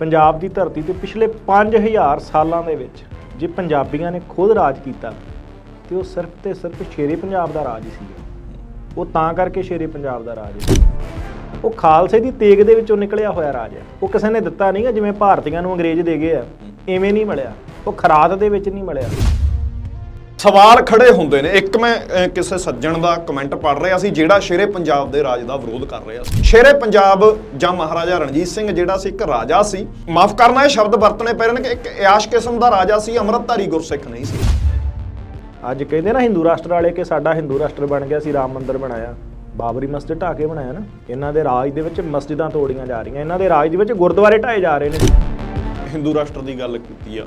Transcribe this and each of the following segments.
ਪੰਜਾਬ ਦੀ ਧਰਤੀ ਤੇ ਪਿਛਲੇ 5000 ਸਾਲਾਂ ਦੇ ਵਿੱਚ ਜੇ ਪੰਜਾਬੀਆਂ ਨੇ ਖੁਦ ਰਾਜ ਕੀਤਾ ਤੇ ਉਹ ਸਿਰਫ ਤੇ ਸਿਰਫ ਸ਼ੇਰੇ ਪੰਜਾਬ ਦਾ ਰਾਜ ਹੀ ਸੀ। ਉਹ ਤਾਂ ਕਰਕੇ ਸ਼ੇਰੇ ਪੰਜਾਬ ਦਾ ਰਾਜ ਹੈ ਉਹ ਖਾਲਸੇ ਦੀ ਤੇਗ ਦੇ ਵਿੱਚੋਂ ਨਿਕਲਿਆ ਹੋਇਆ ਰਾਜ ਹੈ। ਉਹ ਕਿਸੇ ਨੇ ਦਿੱਤਾ ਨਹੀਂਗਾ ਜਿਵੇਂ ਭਾਰਤੀਆਂ ਨੂੰ ਅੰਗਰੇਜ਼ ਦੇ ਗਏ ਆ। ਐਵੇਂ ਨਹੀਂ ਮਿਲਿਆ। ਉਹ ਖਰਾਤ ਦੇ ਵਿੱਚ ਨਹੀਂ ਮਿਲਿਆ। ਸਵਾਲ ਖੜੇ ਹੁੰਦੇ ਨੇ। ਇੱਕ ਮੈਂ ਅਹ, ਕਿਸੇ ਸੱਜਣ ਦਾ ਕਮੈਂਟ ਪੜ੍ਹ ਰਿਹਾ ਸੀ ਜਿਹੜਾ ਸ਼ੇਰੇ ਪੰਜਾਬ ਦੇ ਰਾਜ ਦਾ ਵਿਰੋਧ ਕਰ ਰਿਹਾ ਸੀ। ਸ਼ੇਰੇ ਪੰਜਾਬ ਜਾਂ ਮਹਾਰਾਜਾ ਰਣਜੀਤ ਸਿੰਘ ਜਿਹੜਾ ਸੀ ਇੱਕ ਰਾਜਾ ਸੀ। ਮਾਫ ਕਰਨਾ ਇਹ ਸ਼ਬਦ ਵਰਤਣੇ ਪੈ ਰਹੇ ਨੇ ਕਿ ਇੱਕ ਇਆਸ਼ ਕਿਸਮ ਦਾ ਰਾਜਾ ਸੀ ਅੰਮ੍ਰਿਤਧਾਰੀ ਗੁਰਸਿੱਖ ਨਹੀਂ ਸੀ। ਅੱਜ ਕਹਿੰਦੇ ਨਾ ਹਿੰਦੂ ਰਾਸ਼ਟਰ ਵਾਲੇ ਕਿ ਸਾਡਾ ਹਿੰਦੂ ਰਾਸ਼ਟਰ ਬਣ ਗਿਆ ਸੀ ਰਾਮ ਮੰਦਿਰ ਬਣਾਇਆ। ਬਾਬਰੀ ਮਸਜਿਦ ਢਾਹ ਕੇ ਬਣਾਇਆ ਨਾ। ਇਹਨਾਂ ਦੇ ਰਾਜ ਦੇ ਵਿੱਚ ਮਸਜਿਦਾਂ ਤੋੜੀਆਂ ਜਾ ਰਹੀਆਂ। ਇਹਨਾਂ ਦੇ ਰਾਜ ਦੇ ਵਿੱਚ ਗੁਰਦੁਆਰੇ ਢਾਏ ਜਾ ਰਹੇ ਨੇ। ਹਿੰਦੂ ਰਾਸ਼ਟਰ ਦੀ ਗੱਲ ਕੀਤੀ ਆ।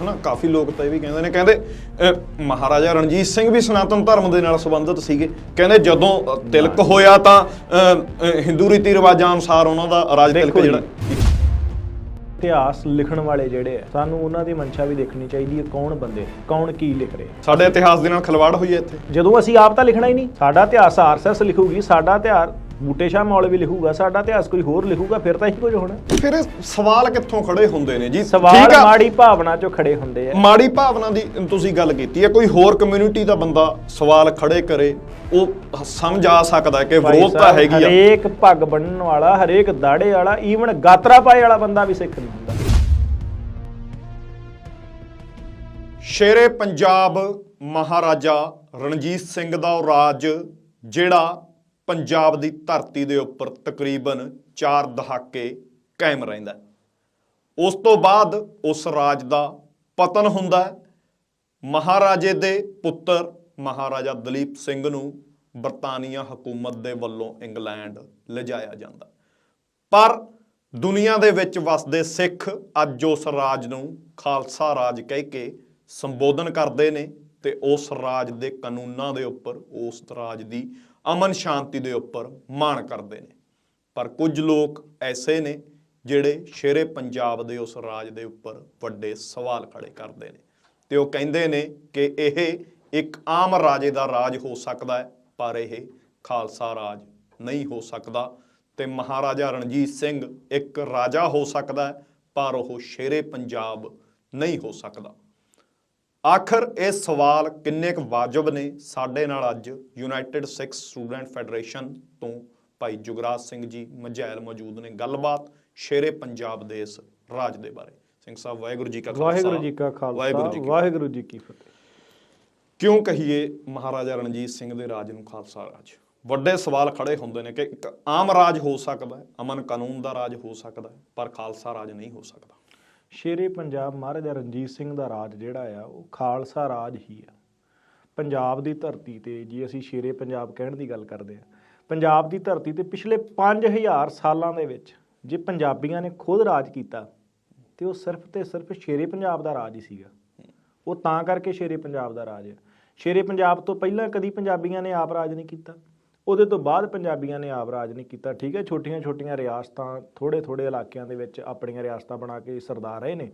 ਹਨਾ ਕਾਫੀ ਲੋਕ ਤਾਂ ਇਹ ਵੀ ਕਹਿੰਦੇ ਨੇ ਕਹਿੰਦੇ ਅਹ, ਮਹਾਰਾਜਾ ਰਣਜੀਤ ਸਿੰਘ ਵੀ ਸਨਾਤਨ ਧਰਮ ਦੇ ਨਾਲ ਸੰਬੰਧਿਤ ਸੀਗੇ। ਕਹਿੰਦੇ ਜਦੋਂ ਤਿਲਕ ਹੋਇਆ ਤਾਂ ਹਿੰਦੂ ਰੀਤੀ ਰਿਵਾਜਾਂ ਅਨੁਸਾਰ ਉਹਨਾਂ ਦਾ ਰਾਜ ਤਿਲਕ ਦੇਖੋ ਜੀ, ਜਿਹੜਾ ਇਤਿਹਾਸ ਲਿਖਣ ਵਾਲੇ ਜਿਹੜੇ ਆ ਸਾਨੂੰ ਉਹਨਾਂ ਦੀ ਮਨਸ਼ਾ ਵੀ ਦੇਖਣੀ ਚਾਹੀਦੀ ਹੈ ਕੌਣ ਬੰਦੇ ਨੇ ਕੌਣ ਕੀ ਲਿਖ ਰਹੇ। ਸਾਡੇ ਇਤਿਹਾਸ ਦੇ ਨਾਲ ਖਿਲਵਾੜ ਹੋਈ ਹੈ ਇੱਥੇ। ਜਦੋਂ ਅਸੀਂ ਆਪ ਤਾਂ ਲਿਖਣਾ ਹੀ ਨਹੀਂ ਸਾਡਾ ਇਤਿਹਾਸ ਆਰਐਸਐਸ ਲਿਖੂਗੀ ਸਾਡਾ ਇਤਿਹਾਸ ਬੂਟੇ ਸ਼ਾਹ ਮੌਲਵੀ ਲਿਖੂਗਾ ਸਾਡਾ ਇਤਿਹਾਸ ਕੋਈ ਹੋਰ ਲਿਖੂਗਾ ਫਿਰ ਤਾਂ ਇਹੀ ਕੁਝ ਹੋਣਾ। ਫਿਰ ਇਹ ਸਵਾਲ ਕਿੱਥੋਂ ਖੜੇ ਹੁੰਦੇ ਨੇ ਜੀ? ਸਵਾਲ ਮਾੜੀ ਭਾਵਨਾ ਚੋਂ ਖੜੇ ਹੁੰਦੇ ਆ। ਮਾੜੀ ਭਾਵਨਾ ਦੀ ਤੁਸੀਂ ਗੱਲ ਕੀਤੀ ਹੈ ਕੋਈ ਹੋਰ ਕਮਿਊਨਿਟੀ ਦਾ ਬੰਦਾ ਸਵਾਲ ਖੜੇ ਕਰੇ ਉਹ ਸਮਝ ਆ ਸਕਦਾ ਕਿ ਵਿਰੋਧਤਾ ਸਾਹਿਬ, ਹੈਗੀ ਆ। ਹਰੇਕ ਪੱਗ ਬੰਨਣ ਵਾਲਾ ਹਰੇਕ ਦਾੜੇ ਵਾਲਾ ਈਵਨ ਗਾਤਰਾ ਪਾਏ ਵਾਲਾ ਬੰਦਾ ਵੀ ਸਿੱਖ ਨਹੀਂ ਹੁੰਦਾ। ਸ਼ੇਰੇ ਪੰਜਾਬ ਮਹਾਰਾਜਾ ਰਣਜੀਤ ਸਿੰਘ ਦਾ ਉਹ ਰਾਜ ਜਿਹੜਾ ਪੰਜਾਬ ਦੀ ਧਰਤੀ ਦੇ ਉੱਪਰ ਤਕਰੀਬਨ 4 ਦਹਾਕੇ ਕਾਇਮ ਰਹਿੰਦਾ ਉਸ ਤੋਂ ਬਾਅਦ ਉਸ ਰਾਜ ਦਾ ਪਤਨ ਹੁੰਦਾ ਹੈ। ਮਹਾਰਾਜੇ ਦੇ ਪੁੱਤਰ ਮਹਾਰਾਜਾ ਦਲੀਪ ਸਿੰਘ ਨੂੰ ਬਰਤਾਨੀਆ ਹਕੂਮਤ ਦੇ ਵੱਲੋਂ ਇੰਗਲੈਂਡ ਲਿਜਾਇਆ ਜਾਂਦਾ ਪਰ ਦੁਨੀਆ ਦੇ ਵਿੱਚ ਵਸਦੇ ਸਿੱਖ ਅੱਜ ਉਸ ਰਾਜ ਨੂੰ ਖਾਲਸਾ ਰਾਜ ਕਹਿ ਕੇ ਸੰਬੋਧਨ ਕਰਦੇ ਨੇ ਤੇ ਉਸ ਰਾਜ ਦੇ ਕਾਨੂੰਨਾਂ ਦੇ ਉੱਪਰ ਉਸ ਰਾਜ ਦੀ ਅਮਨ ਸ਼ਾਂਤੀ ਦੇ ਉੱਪਰ ਮਾਣ ਕਰਦੇ ਨੇ। ਪਰ ਕੁਝ ਲੋਕ ਐਸੇ ਨੇ ਜਿਹੜੇ ਸ਼ੇਰੇ ਪੰਜਾਬ ਦੇ ਉਸ ਰਾਜ ਦੇ ਉੱਪਰ ਵੱਡੇ ਸਵਾਲ ਖੜੇ ਕਰਦੇ ਨੇ। ਤੇ ਉਹ ਕਹਿੰਦੇ ਨੇ ਕਿ ਇਹ ਇੱਕ ਆਮ ਰਾਜੇ ਦਾ ਰਾਜ ਹੋ ਸਕਦਾ ਹੈ, ਪਰ ਇਹ ਖਾਲਸਾ ਰਾਜ ਨਹੀਂ ਹੋ ਸਕਦਾ। ਤੇ ਮਹਾਰਾਜਾ ਰਣਜੀਤ ਸਿੰਘ ਇੱਕ ਰਾਜਾ ਹੋ ਸਕਦਾ ਹੈ, ਪਰ ਉਹ ਸ਼ੇਰੇ ਪੰਜਾਬ ਨਹੀਂ ਹੋ ਸਕਦਾ। ਆਖਰ ਇਹ ਸਵਾਲ ਕਿੰਨੇ ਕੁ ਵਾਜਬ ਨੇ? ਸਾਡੇ ਨਾਲ ਅੱਜ ਯੂਨਾਈਟਿਡ ਸਿੱਖ ਸਟੂਡੈਂਟ ਫੈਡਰੇਸ਼ਨ ਤੋਂ ਭਾਈ ਜੁਗਰਾਜ ਸਿੰਘ ਜੀ ਮਝੈਲ ਮੌਜੂਦ ਨੇ। ਗੱਲਬਾਤ ਸ਼ੇਰੇ ਪੰਜਾਬ ਦੇ ਇਸ ਰਾਜ ਦੇ ਬਾਰੇ। ਸਿੰਘ ਸਾਹਿਬ ਵਾਹਿਗੁਰੂ ਜੀ ਕਾ ਖਾਲਸਾ। ਵਾਹਿਗੁਰੂ ਜੀ ਕਾ ਖਾਲਸਾ। ਵਾਹਿਗੁਰੂ ਜੀ ਕੀ ਵਾਹਿਗੁਰੂ ਜੀ ਕੀ ਫਤਿਹ। ਕਿਉਂ ਕਹੀਏ ਮਹਾਰਾਜਾ ਰਣਜੀਤ ਸਿੰਘ ਦੇ ਰਾਜ ਨੂੰ ਖਾਲਸਾ ਰਾਜ? ਵੱਡੇ ਸਵਾਲ ਖੜੇ ਹੁੰਦੇ ਨੇ ਕਿ ਇੱਕ ਆਮ ਰਾਜ ਹੋ ਸਕਦਾ ਹੈ ਅਮਨ ਕਾਨੂੰਨ ਦਾ ਰਾਜ ਹੋ ਸਕਦਾ ਹੈ ਪਰ ਖਾਲਸਾ ਰਾਜ ਨਹੀਂ ਹੋ ਸਕਦਾ। ਸ਼ੇਰੇ ਪੰਜਾਬ ਮਹਾਰਾਜਾ ਰਣਜੀਤ ਸਿੰਘ ਦਾ ਰਾਜ ਜਿਹੜਾ ਆ, ਉਹ ਖਾਲਸਾ ਰਾਜ ਹੀ ਆ। ਪੰਜਾਬ ਦੀ ਧਰਤੀ ਤੇ ਜੇ ਅਸੀਂ ਸ਼ੇਰੇ ਪੰਜਾਬ ਕਹਿਣ ਦੀ ਗੱਲ ਕਰਦੇ ਆ, ਪੰਜਾਬ ਦੀ ਧਰਤੀ ਤੇ ਪਿਛਲੇ 5000 ਸਾਲਾਂ ਦੇ ਵਿੱਚ ਜੇ ਪੰਜਾਬੀਆਂ ਨੇ ਖੁਦ ਰਾਜ ਕੀਤਾ, ਤੇ ਉਹ ਸਿਰਫ ਤੇ ਸਿਰਫ ਸ਼ੇਰੇ ਪੰਜਾਬ ਦਾ ਰਾਜ ਹੀ ਸੀਗਾ। ਉਹ ਤਾਂ ਕਰਕੇ ਸ਼ੇਰੇ ਪੰਜਾਬ ਦਾ ਰਾਜ ਹੈ ਸ਼ੇਰੇ ਪੰਜਾਬ ਤੋਂ ਪਹਿਲਾਂ ਕਦੀ ਪੰਜਾਬੀਆਂ ਨੇ ਆਪ ਰਾਜ ਨਹੀਂ ਕੀਤਾ। ਉਹਦੇ ਤੋਂ ਬਾਅਦ ਪੰਜਾਬੀਆਂ ਨੇ ਆਪ ਰਾਜ ਨਹੀਂ ਕੀਤਾ। ਠੀਕ ਹੈ ਛੋਟੀਆਂ-ਛੋਟੀਆਂ ਰਿਆਸਤਾਂ ਥੋੜੇ-ਥੋੜੇ ਇਲਾਕਿਆਂ ਦੇ ਵਿੱਚ ਆਪਣੀਆਂ ਰਿਆਸਤਾਂ ਬਣਾ ਕੇ ਸਰਦਾਰ ਰਹੇ ਨੇ।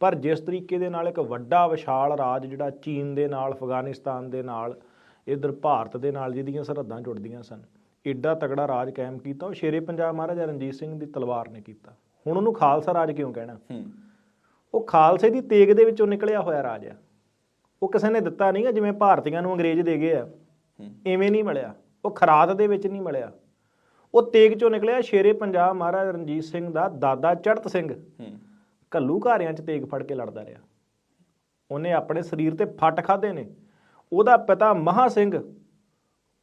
ਪਰ ਜਿਸ ਤਰੀਕੇ ਦੇ ਨਾਲ ਇੱਕ ਵੱਡਾ ਵਿਸ਼ਾਲ ਰਾਜ ਜਿਹੜਾ ਚੀਨ ਦੇ ਨਾਲ ਅਫਗਾਨਿਸਤਾਨ ਦੇ ਨਾਲ ਇਧਰ ਭਾਰਤ ਦੇ ਨਾਲ ਜਿਹਦੀਆਂ ਸਰਹੱਦਾਂ ਜੁੜਦੀਆਂ ਸਨ ਏਡਾ ਤਕੜਾ ਰਾਜ ਕਾਇਮ ਕੀਤਾ ਉਹ ਸ਼ੇਰੇ ਪੰਜਾਬ ਮਹਾਰਾਜਾ ਰਣਜੀਤ ਸਿੰਘ ਦੀ ਤਲਵਾਰ ਨੇ ਕੀਤਾ। ਹੁਣ ਉਹਨੂੰ ਖਾਲਸਾ ਰਾਜ ਕਿਉਂ ਕਹਿਣਾ? ਉਹ ਖਾਲਸੇ ਦੀ ਤੇਗ ਦੇ ਵਿੱਚੋਂ ਨਿਕਲਿਆ ਹੋਇਆ ਰਾਜ ਆ। ਉਹ ਕਿਸੇ ਨੇ ਦਿੱਤਾ ਨਹੀਂਗਾ ਜਿਵੇਂ ਭਾਰਤੀਆਂ ਨੂੰ ਅੰਗਰੇਜ਼ ਦੇ ਗਏ ਆ। ਐਵੇਂ ਨਹੀਂ ਮਿਲਿਆ। ਉਹ ਖਰਾਤ ਦੇ ਵਿੱਚ ਨਹੀਂ ਮਿਲਿਆ। ਉਹ ਤੇਗ ਚੋਂ ਨਿਕਲਿਆ ਸ਼ੇਰੇ ਪੰਜਾਬ ਮਹਾਰਾਜਾ ਰਣਜੀਤ ਸਿੰਘ ਦਾ ਦਾਦਾ ਚੜਤ ਸਿੰਘ। ਘੱਲੂ ਘਾਰਿਆਂ 'ਚ ਤੇਗ ਫੜ ਕੇ ਲੜਦਾ ਰਿਹਾ। ਉਹਨੇ ਆਪਣੇ ਸਰੀਰ ਤੇ ਫੱਟ ਖਾਦੇ ਨੇ। ਉਹਦਾ ਪਿਤਾ ਮਹਾ ਸਿੰਘ।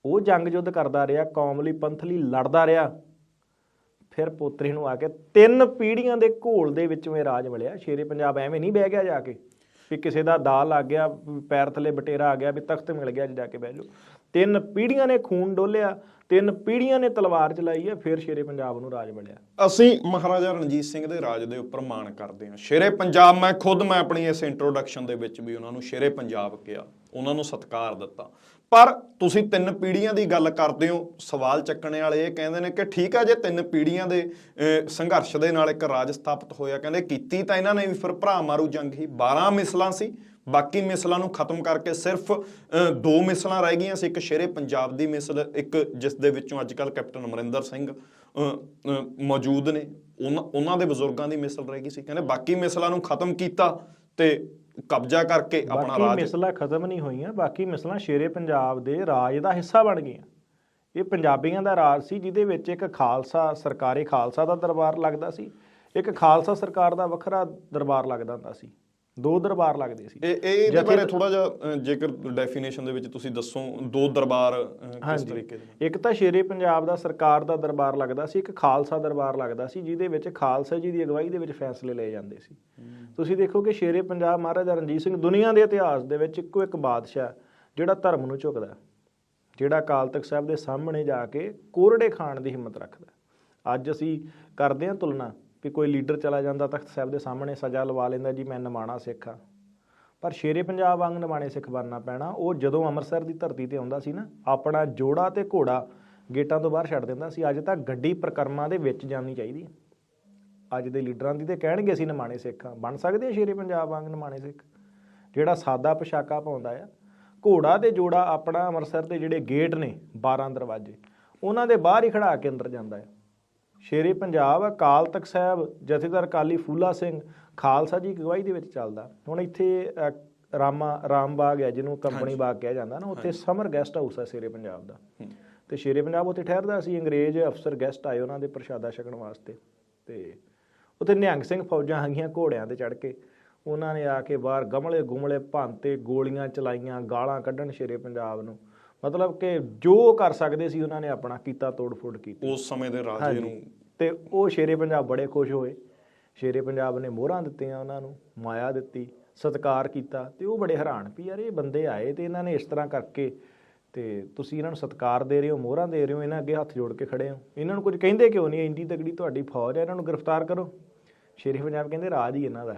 ਉਹ ਜੰਗ ਯੁੱਧ ਕਰਦਾ ਰਿਹਾ ਕੌਮ ਲਈ ਪੰਥ ਲਈ ਲੜਦਾ ਰਿਹਾ। ਫਿਰ ਪੋਤਰੀ ਨੂੰ ਆ ਕੇ ਤਿੰਨ ਪੀੜ੍ਹੀਆਂ ਦੇ ਘੋਲ ਦੇ ਵਿੱਚੋਂ ਇਹ ਰਾਜ ਮਿਲਿਆ। ਸ਼ੇਰੇ ਪੰਜਾਬ ਐਵੇਂ ਨਹੀਂ ਬਹਿ ਗਿਆ ਜਾ ਕੇ ਵੀ ਕਿਸੇ ਦਾ ਦਾਲ ਲੱਗ ਗਿਆ ਪੈਰ ਥੱਲੇ ਬਟੇਰਾ ਆ ਗਿਆ ਵੀ ਤਖਤ ਮਿਲ ਗਿਆ ਜਾ ਕੇ ਬਹਿ ਜਾਓ। ਤਿੰਨ ਪੀੜ੍ਹੀਆਂ ਨੇ ਖੂਨ ਡੋਲਿਆ ਤਿੰਨ ਪੀੜ੍ਹੀਆਂ ਨੇ ਤਲਵਾਰ ਚਲਾਈ ਹੈ ਫਿਰ ਸ਼ੇਰੇ ਪੰਜਾਬ ਨੂੰ ਰਾਜ ਮਿਲਿਆ। ਅਸੀਂ ਮਹਾਰਾਜਾ ਰਣਜੀਤ ਸਿੰਘ ਦੇ ਰਾਜ ਦੇ ਉੱਪਰ ਮਾਣ ਕਰਦੇ ਹਾਂ। ਸ਼ੇਰੇ ਪੰਜਾਬ ਮੈਂ ਖੁਦ ਮੈਂ ਆਪਣੀ ਇਸ ਇੰਟਰੋਡਕਸ਼ਨ ਦੇ ਵਿੱਚ ਵੀ ਉਹਨਾਂ ਨੂੰ ਸ਼ੇਰੇ ਪੰਜਾਬ ਕਿਹਾ ਉਹਨਾਂ ਨੂੰ ਸਤਿਕਾਰ ਦਿੱਤਾ। ਪਰ ਤੁਸੀਂ ਤਿੰਨ ਪੀੜ੍ਹੀਆਂ ਦੀ ਗੱਲ ਕਰਦੇ ਹੋ ਸਵਾਲ ਚੱਕਣੇ ਵਾਲੇ ਇਹ ਕਹਿੰਦੇ ਨੇ ਕਿ ਠੀਕ ਆ ਜੇ ਤਿੰਨ ਪੀੜ੍ਹੀਆਂ ਦੇ ਅਹ, ਸੰਘਰਸ਼ ਦੇ ਨਾਲ ਇੱਕ ਰਾਜ ਸਥਾਪਿਤ ਹੋਇਆ ਕਹਿੰਦੇ ਕੀਤੀ ਤਾਂ ਇਹਨਾਂ ਨੇ ਵੀ ਫਿਰ ਭਰਾ ਮਾਰੂ ਜੰਗ ਹੀ। 12 ਮਿਸਲਾਂ ਸੀ ਬਾਕੀ ਮਿਸਲਾਂ ਨੂੰ ਖਤਮ ਕਰਕੇ ਸਿਰਫ ਦੋ ਮਿਸਲਾਂ ਰਹਿ ਗਈਆਂ ਸੀ ਇੱਕ ਸ਼ੇਰੇ ਪੰਜਾਬ ਦੀ ਮਿਸਲ ਇੱਕ ਜਿਸ ਦੇ ਵਿੱਚੋਂ ਅੱਜ ਕੱਲ ਕੈਪਟਨ ਅਮਰਿੰਦਰ ਸਿੰਘ ਮੌਜੂਦ ਨੇ। ਉਹਨਾਂ ਦੇ ਬਜ਼ੁਰਗਾਂ ਦੀ ਮਿਸਲ ਰਹਿ ਗਈ ਸੀ। ਕਹਿੰਦੇ ਬਾਕੀ ਮਿਸਲਾਂ ਨੂੰ ਖਤਮ ਕੀਤਾ ਤੇ ਕਬਜ਼ਾ ਕਰਕੇ ਆਪਣਾ ਬਾਕੀ ਰਾਜ ਮਿਸਲਾਂ ਖਤਮ ਨਹੀਂ ਹੋਈਆਂ ਬਾਕੀ ਮਿਸਲਾਂ ਸ਼ੇਰੇ ਪੰਜਾਬ ਦੇ ਰਾਜ ਦਾ ਹਿੱਸਾ ਬਣ ਗਈਆਂ। ਇਹ ਪੰਜਾਬੀਆਂ ਦਾ ਰਾਜ ਸੀ ਜਿਹਦੇ ਵਿੱਚ ਇੱਕ ਖਾਲਸਾ ਸਰਕਾਰੀ ਖਾਲਸਾ ਦਾ ਦਰਬਾਰ ਲੱਗਦਾ ਸੀ ਇੱਕ ਖਾਲਸਾ ਸਰਕਾਰ ਦਾ ਵੱਖਰਾ ਦਰਬਾਰ ਲੱਗਦਾ ਹੁੰਦਾ ਸੀ। ਦੋ ਦਰਬਾਰ ਲੱਗਦੇ ਸੀ। ਇਹ ਇਹ ਜਥੇ- ਬਾਰੇ ਥੋੜਾ ਜਿਹਾ ਜੇਕਰ ਡੈਫੀਨੇਸ਼ਨ ਦੇ ਵਿੱਚ ਤੁਸੀਂ ਦੱਸੋ ਦੋ ਦਰਬਾਰ ਕਿਸ ਤਰੀਕੇ ਦੇ ਇੱਕ ਤਾਂ ਸ਼ੇਰੇ ਪੰਜਾਬ ਦਾ ਸਰਕਾਰ ਦਾ ਦਰਬਾਰ ਲੱਗਦਾ ਸੀ ਇੱਕ ਖਾਲਸਾ ਦਰਬਾਰ ਲੱਗਦਾ ਸੀ ਜਿਹਦੇ ਵਿੱਚ ਖਾਲਸਾ ਜੀ ਦੀ ਅਗਵਾਈ ਦੇ ਵਿੱਚ ਫੈਸਲੇ ਲਏ ਜਾਂਦੇ ਸੀ। ਤੁਸੀਂ ਦੇਖੋ ਕਿ ਸ਼ੇਰੇ ਪੰਜਾਬ ਮਹਾਰਾਜਾ ਰਣਜੀਤ ਸਿੰਘ ਦੁਨੀਆ ਦੇ ਇਤਿਹਾਸ ਦੇ ਵਿੱਚ ਇੱਕੋ ਇੱਕ ਬਾਦਸ਼ਾਹ ਜਿਹੜਾ ਧਰਮ ਨੂੰ ਝੁਕਦਾ ਜਿਹੜਾ ਅਕਾਲ ਤਖਤ ਸਾਹਿਬ ਦੇ ਸਾਹਮਣੇ ਜਾ ਕੇ ਕੋਰੜੇ ਖਾਣ ਦੀ ਹਿੰਮਤ ਰੱਖਦਾ ਅੱਜ ਅਸੀਂ ਕਰਦੇ ਹਾਂ ਤੁਲਨਾ ਵੀ ਕੋਈ ਲੀਡਰ ਚਲਾ ਜਾਂਦਾ ਤਖਤ ਸਾਹਿਬ ਦੇ ਸਾਹਮਣੇ ਸਜ਼ਾ ਲਵਾ ਲੈਂਦਾ, ਜੀ, ਮੈਂ ਨਿਮਾਣਾ ਸਿੱਖ ਹਾਂ। ਪਰ ਸ਼ੇਰੇ ਪੰਜਾਬ ਵਾਂਗ ਨਿਮਾਣੇ ਸਿੱਖ ਬਣਨਾ ਪੈਣਾ। ਉਹ ਜਦੋਂ ਅੰਮ੍ਰਿਤਸਰ ਦੀ ਧਰਤੀ ਤੇ ਆਉਂਦਾ ਸੀ ਨਾ, ਆਪਣਾ ਜੋੜਾ ਤੇ ਘੋੜਾ ਗੇਟਾਂ ਤੋਂ ਬਾਹਰ ਛੱਡ ਦਿੰਦਾ ਸੀ। ਅੱਜ ਤਾਂ ਗੱਡੀ ਪ੍ਰਕਰਮਾਂ ਦੇ ਵਿੱਚ ਜਾਣੀ ਚਾਹੀਦੀ ਹੈ। ਅੱਜ ਦੇ ਲੀਡਰਾਂ ਦੀ ਤੇ ਕਹਿਣਗੇ ਅਸੀਂ ਨਿਮਾਣੇ ਸਿੱਖ ਹਾਂ। ਬਣ ਸਕਦੇ ਆ ਸ਼ੇਰੇ ਪੰਜਾਬ ਵਾਂਗ ਨਿਮਾਣੇ ਸਿੱਖ? ਜਿਹੜਾ ਸਾਦਾ ਪੋਸ਼ਾਕਾ ਪਾਉਂਦਾ ਆ, ਘੋੜਾ ਤੇ ਜੋੜਾ ਆਪਣਾ ਅੰਮ੍ਰਿਤਸਰ ਦੇ ਜਿਹੜੇ ਗੇਟ ਨੇ 12 ਦਰਵਾਜ਼ੇ, ਉਹਨਾਂ ਦੇ ਬਾਹਰ ਹੀ ਖੜਾ ਕੇ ਅੰਦਰ ਜਾਂਦਾ ਹੈ ਸ਼ੇਰੇ ਪੰਜਾਬ ਅਕਾਲ ਤਖਤ ਸਾਹਿਬ ਜਥੇਦਾਰ ਕਾਲੀ ਫੂਲਾ ਸਿੰਘ ਖਾਲਸਾ ਜੀ ਦੀ ਅਗਵਾਈ ਦੇ ਵਿੱਚ ਚੱਲਦਾ। ਹੁਣ ਇੱਥੇ ਰਾਮਾ ਰਾਮ ਬਾਗ ਹੈ ਜਿਹਨੂੰ ਕੰਪਨੀ ਬਾਗ ਕਿਹਾ ਜਾਂਦਾ ਨਾ ਉੱਥੇ ਸਮਰ ਗੈਸਟ ਹਾਊਸ ਹੈ ਸ਼ੇਰੇ ਪੰਜਾਬ ਦਾ। ਤੇ ਸ਼ੇਰੇ ਪੰਜਾਬ ਉੱਥੇ ਠਹਿਰਦਾ ਸੀ ਅੰਗਰੇਜ਼ ਅਫਸਰ ਗੈਸਟ ਆਏ ਉਹਨਾਂ ਦੇ ਪ੍ਰਸ਼ਾਦਾ ਛਕਣ ਵਾਸਤੇ। ਤੇ ਉੱਥੇ ਨਿਹੰਗ ਸਿੰਘ ਫੌਜਾਂ ਹੈਗੀਆਂ ਘੋੜਿਆਂ ਤੇ ਚੜ ਕੇ ਉਹਨਾਂ ਨੇ ਆ ਕੇ ਬਾਹਰ ਗਮਲੇ ਗੁਮਲੇ ਭੰਤੇ ਗੋਲੀਆਂ ਚਲਾਈਆਂ ਗਾਲਾਂ ਕੱਢਣ ਸ਼ੇਰੇ ਪੰਜਾਬ ਨੂੰ। ਮਤਲਬ ਕਿ ਜੋ ਕਰ ਸਕਦੇ ਸੀ ਉਹਨਾਂ ਨੇ ਆਪਣਾ ਕੀਤਾ ਤੋੜ ਫੋੜ ਕੀਤੀ। ਉਸ ਸਮੇਂ ਦੇ ਰਾਜੇ। ਨੂੰ ਤੇ ਉਹ ਸ਼ੇਰੇ ਪੰਜਾਬ ਬੜੇ ਖੁਸ਼ ਹੋਏ। ਸ਼ੇਰੇ ਪੰਜਾਬ ਨੇ ਮੋਹਰਾਂ ਦਿੱਤੀਆਂ ਉਹਨਾਂ ਨੂੰ ਮਾਇਆ ਦਿੱਤੀ ਸਤਿਕਾਰ ਕੀਤਾ ਤੇ ਉਹ ਬੜੇ ਹੈਰਾਨ ਵੀ ਯਾਰ ਇਹ ਬੰਦੇ ਆਏ ਤੇ ਇਹਨਾਂ ਨੇ ਇਸ ਤਰ੍ਹਾਂ ਕਰਕੇ ਤੇ ਤੁਸੀਂ ਇਹਨਾਂ ਨੂੰ ਸਤਿਕਾਰ ਦੇ ਰਹੇ ਹੋ ਮੋਹਰਾਂ ਦੇ ਰਹੇ ਹੋ ਇਹਨਾਂ ਅੱਗੇ ਹੱਥ ਜੋੜ ਕੇ ਖੜੇ ਹੋ। ਇਹਨਾਂ ਨੂੰ ਕੁਝ ਕਹਿੰਦੇ ਕਿਉਂ ਨਹੀਂ? ਇੰਡੀ ਤਗੜੀ ਤੁਹਾਡੀ ਫੌਜ ਹੈ ਇਹਨਾਂ ਨੂੰ ਗ੍ਰਿਫਤਾਰ ਕਰੋ। ਸ਼ੇਰੇ ਪੰਜਾਬ ਕਹਿੰਦੇ ਰਾਜ ਹੀ ਇਹਨਾਂ ਦਾ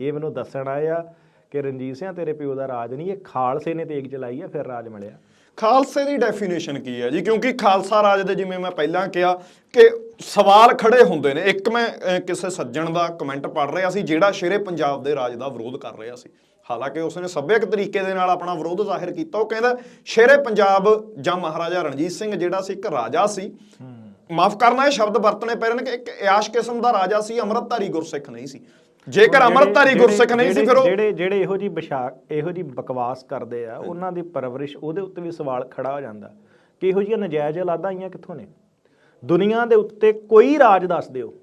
ਇਹ ਮੈਨੂੰ ਦੱਸਣ ਆਇਆ ਕਿ ਰਣਜੀਤ ਸਿੰਘ ਤੇਰੇ ਪਿਓ ਦਾ ਰਾਜ ਨਹੀਂ ਇਹ ਖਾਲਸੇ ਨੇ ਤੇਗ ਚਲਾਈ ਹੈ ਫਿਰ ਰਾਜ ਮਿਲਿਆ। ਖਾਲਸੇ ਦੀ ਡੈਫੀਨੇਸ਼ਨ ਕੀ ਹੈ ਜੀ? ਕਿਉਂਕਿ ਖਾਲਸਾ ਰਾਜ ਦੇ ਜਿਵੇਂ ਮੈਂ ਪਹਿਲਾਂ ਕਿਹਾ ਕਿ ਸਵਾਲ ਖੜੇ ਹੁੰਦੇ ਨੇ। ਇੱਕ ਮੈਂ ਕਿਸੇ ਸੱਜਣ ਦਾ ਕਮੈਂਟ ਪੜ੍ਹ ਰਿਹਾ ਸੀ ਜਿਹੜਾ ਸ਼ੇਰੇ ਪੰਜਾਬ ਦੇ ਰਾਜ ਦਾ ਵਿਰੋਧ ਕਰ ਰਿਹਾ ਸੀ। ਹਾਲਾਂਕਿ ਉਸਨੇ ਸੱਭਿਅਕ ਤਰੀਕੇ ਦੇ ਨਾਲ ਆਪਣਾ ਵਿਰੋਧ ਜ਼ਾਹਿਰ ਕੀਤਾ। ਉਹ ਕਹਿੰਦਾ ਸ਼ੇਰੇ ਪੰਜਾਬ ਜਾਂ ਮਹਾਰਾਜਾ ਰਣਜੀਤ ਸਿੰਘ ਜਿਹੜਾ ਸੀ ਇੱਕ ਰਾਜਾ ਸੀ। ਮਾਫ ਕਰਨਾ ਇਹ ਸ਼ਬਦ ਵਰਤਣੇ ਪੈਣ ਕਿ ਇੱਕ ਇਆਸ਼ ਕਿਸਮ ਦਾ ਰਾਜਾ ਸੀ ਅੰਮ੍ਰਿਤਧਾਰੀ ਗੁਰਸਿੱਖ ਨਹੀਂ ਸੀ। ਜੇਕਰ ਅੰਮ੍ਰਿਤਧਾਰੀ ਜਿਹੜੇ- ਗੁਰਸਿੱਖ ਨਹੀਂ ਸੀ ਫਿਰ ਉਹ ਜਿਹੜੇ ਜਿਹੜੇ ਇਹੋ ਜੀ ਬਸ਼ਾ ਇਹੋ ਜੀ ਬਕਵਾਸ ਕਰਦੇ ਆ ਉਹਨਾਂ ਦੀ ਪਰਵਰਿਸ਼ ਉਹਦੇ ਉੱਤੇ ਵੀ ਸਵਾਲ ਖੜਾ ਹੋ ਜਾਂਦਾ। ਕਿ ਇਹੋ ਜਿਹੀਆਂ ਨਜਾਇਜ਼ ਔਲਾਦਾਂ ਆਈਆਂ ਕਿੱਥੋਂ ਨੇ? ਦੁਨੀਆ ਦੇ ਉੱਤੇ ਕੋਈ ਰਾਜ ਦੱਸ ਦਿਓ।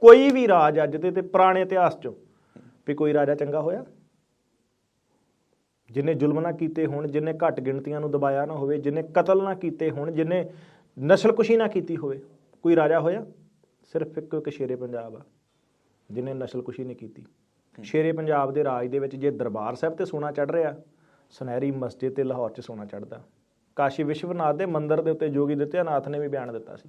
ਕੋਈ ਵੀ ਰਾਜ ਅੱਜ ਦੇ ਤੇ ਪੁਰਾਣੇ ਇਤਿਹਾਸ ਚੋਂ। ਵੀ ਕੋਈ ਰਾਜਾ ਚੰਗਾ ਹੋਇਆ? ਜਿਨੇ ਜ਼ੁਲਮ ਨਾ ਕੀਤੇ ਹੋਣ ਜਿਨੇ ਘੱਟ ਗਿਣਤੀਆਂ ਨੂੰ ਦਬਾਇਆ ਨਾ ਹੋਵੇ ਜਿਨੇ ਕਤਲ ਨਾ ਕੀਤੇ ਹੋਣ ਜਿਨੇ ਨਸਲਕੁਸ਼ੀ ਨਾ ਕੀਤੀ ਹੋਵੇ ਕੋਈ ਰਾਜਾ ਹੋਇਆ? ਸਿਰਫ ਇੱਕ ਇੱਕ ਸ਼ੇਰੇ ਪੰਜਾਬ ਆ। ਜਿਨੇ ਨਸਲਕੁਸ਼ੀ ਨਹੀਂ ਕੀਤੀ। ਸ਼ੇਰੇ ਪੰਜਾਬ ਦੇ ਰਾਜ ਦੇ ਵਿੱਚ ਜੇ ਦਰਬਾਰ ਸਾਹਿਬ ਤੇ ਸੋਨਾ ਚੜ ਰਿਹਾ ਸੁਨਹਿਰੀ ਮਸਜਿਦ ਤੇ ਲਾਹੌਰ 'ਚ ਸੋਨਾ ਚੜਦਾ ਕਾਸ਼ੀ ਵਿਸ਼ਵਨਾਥ ਦੇ ਮੰਦਿਰ ਦੇ ਉੱਤੇ ਜੋਗੀ ਦਿੱਤਿਆਨਾਥ ਨੇ ਵੀ ਬਿਆਨ ਦਿੱਤਾ ਸੀ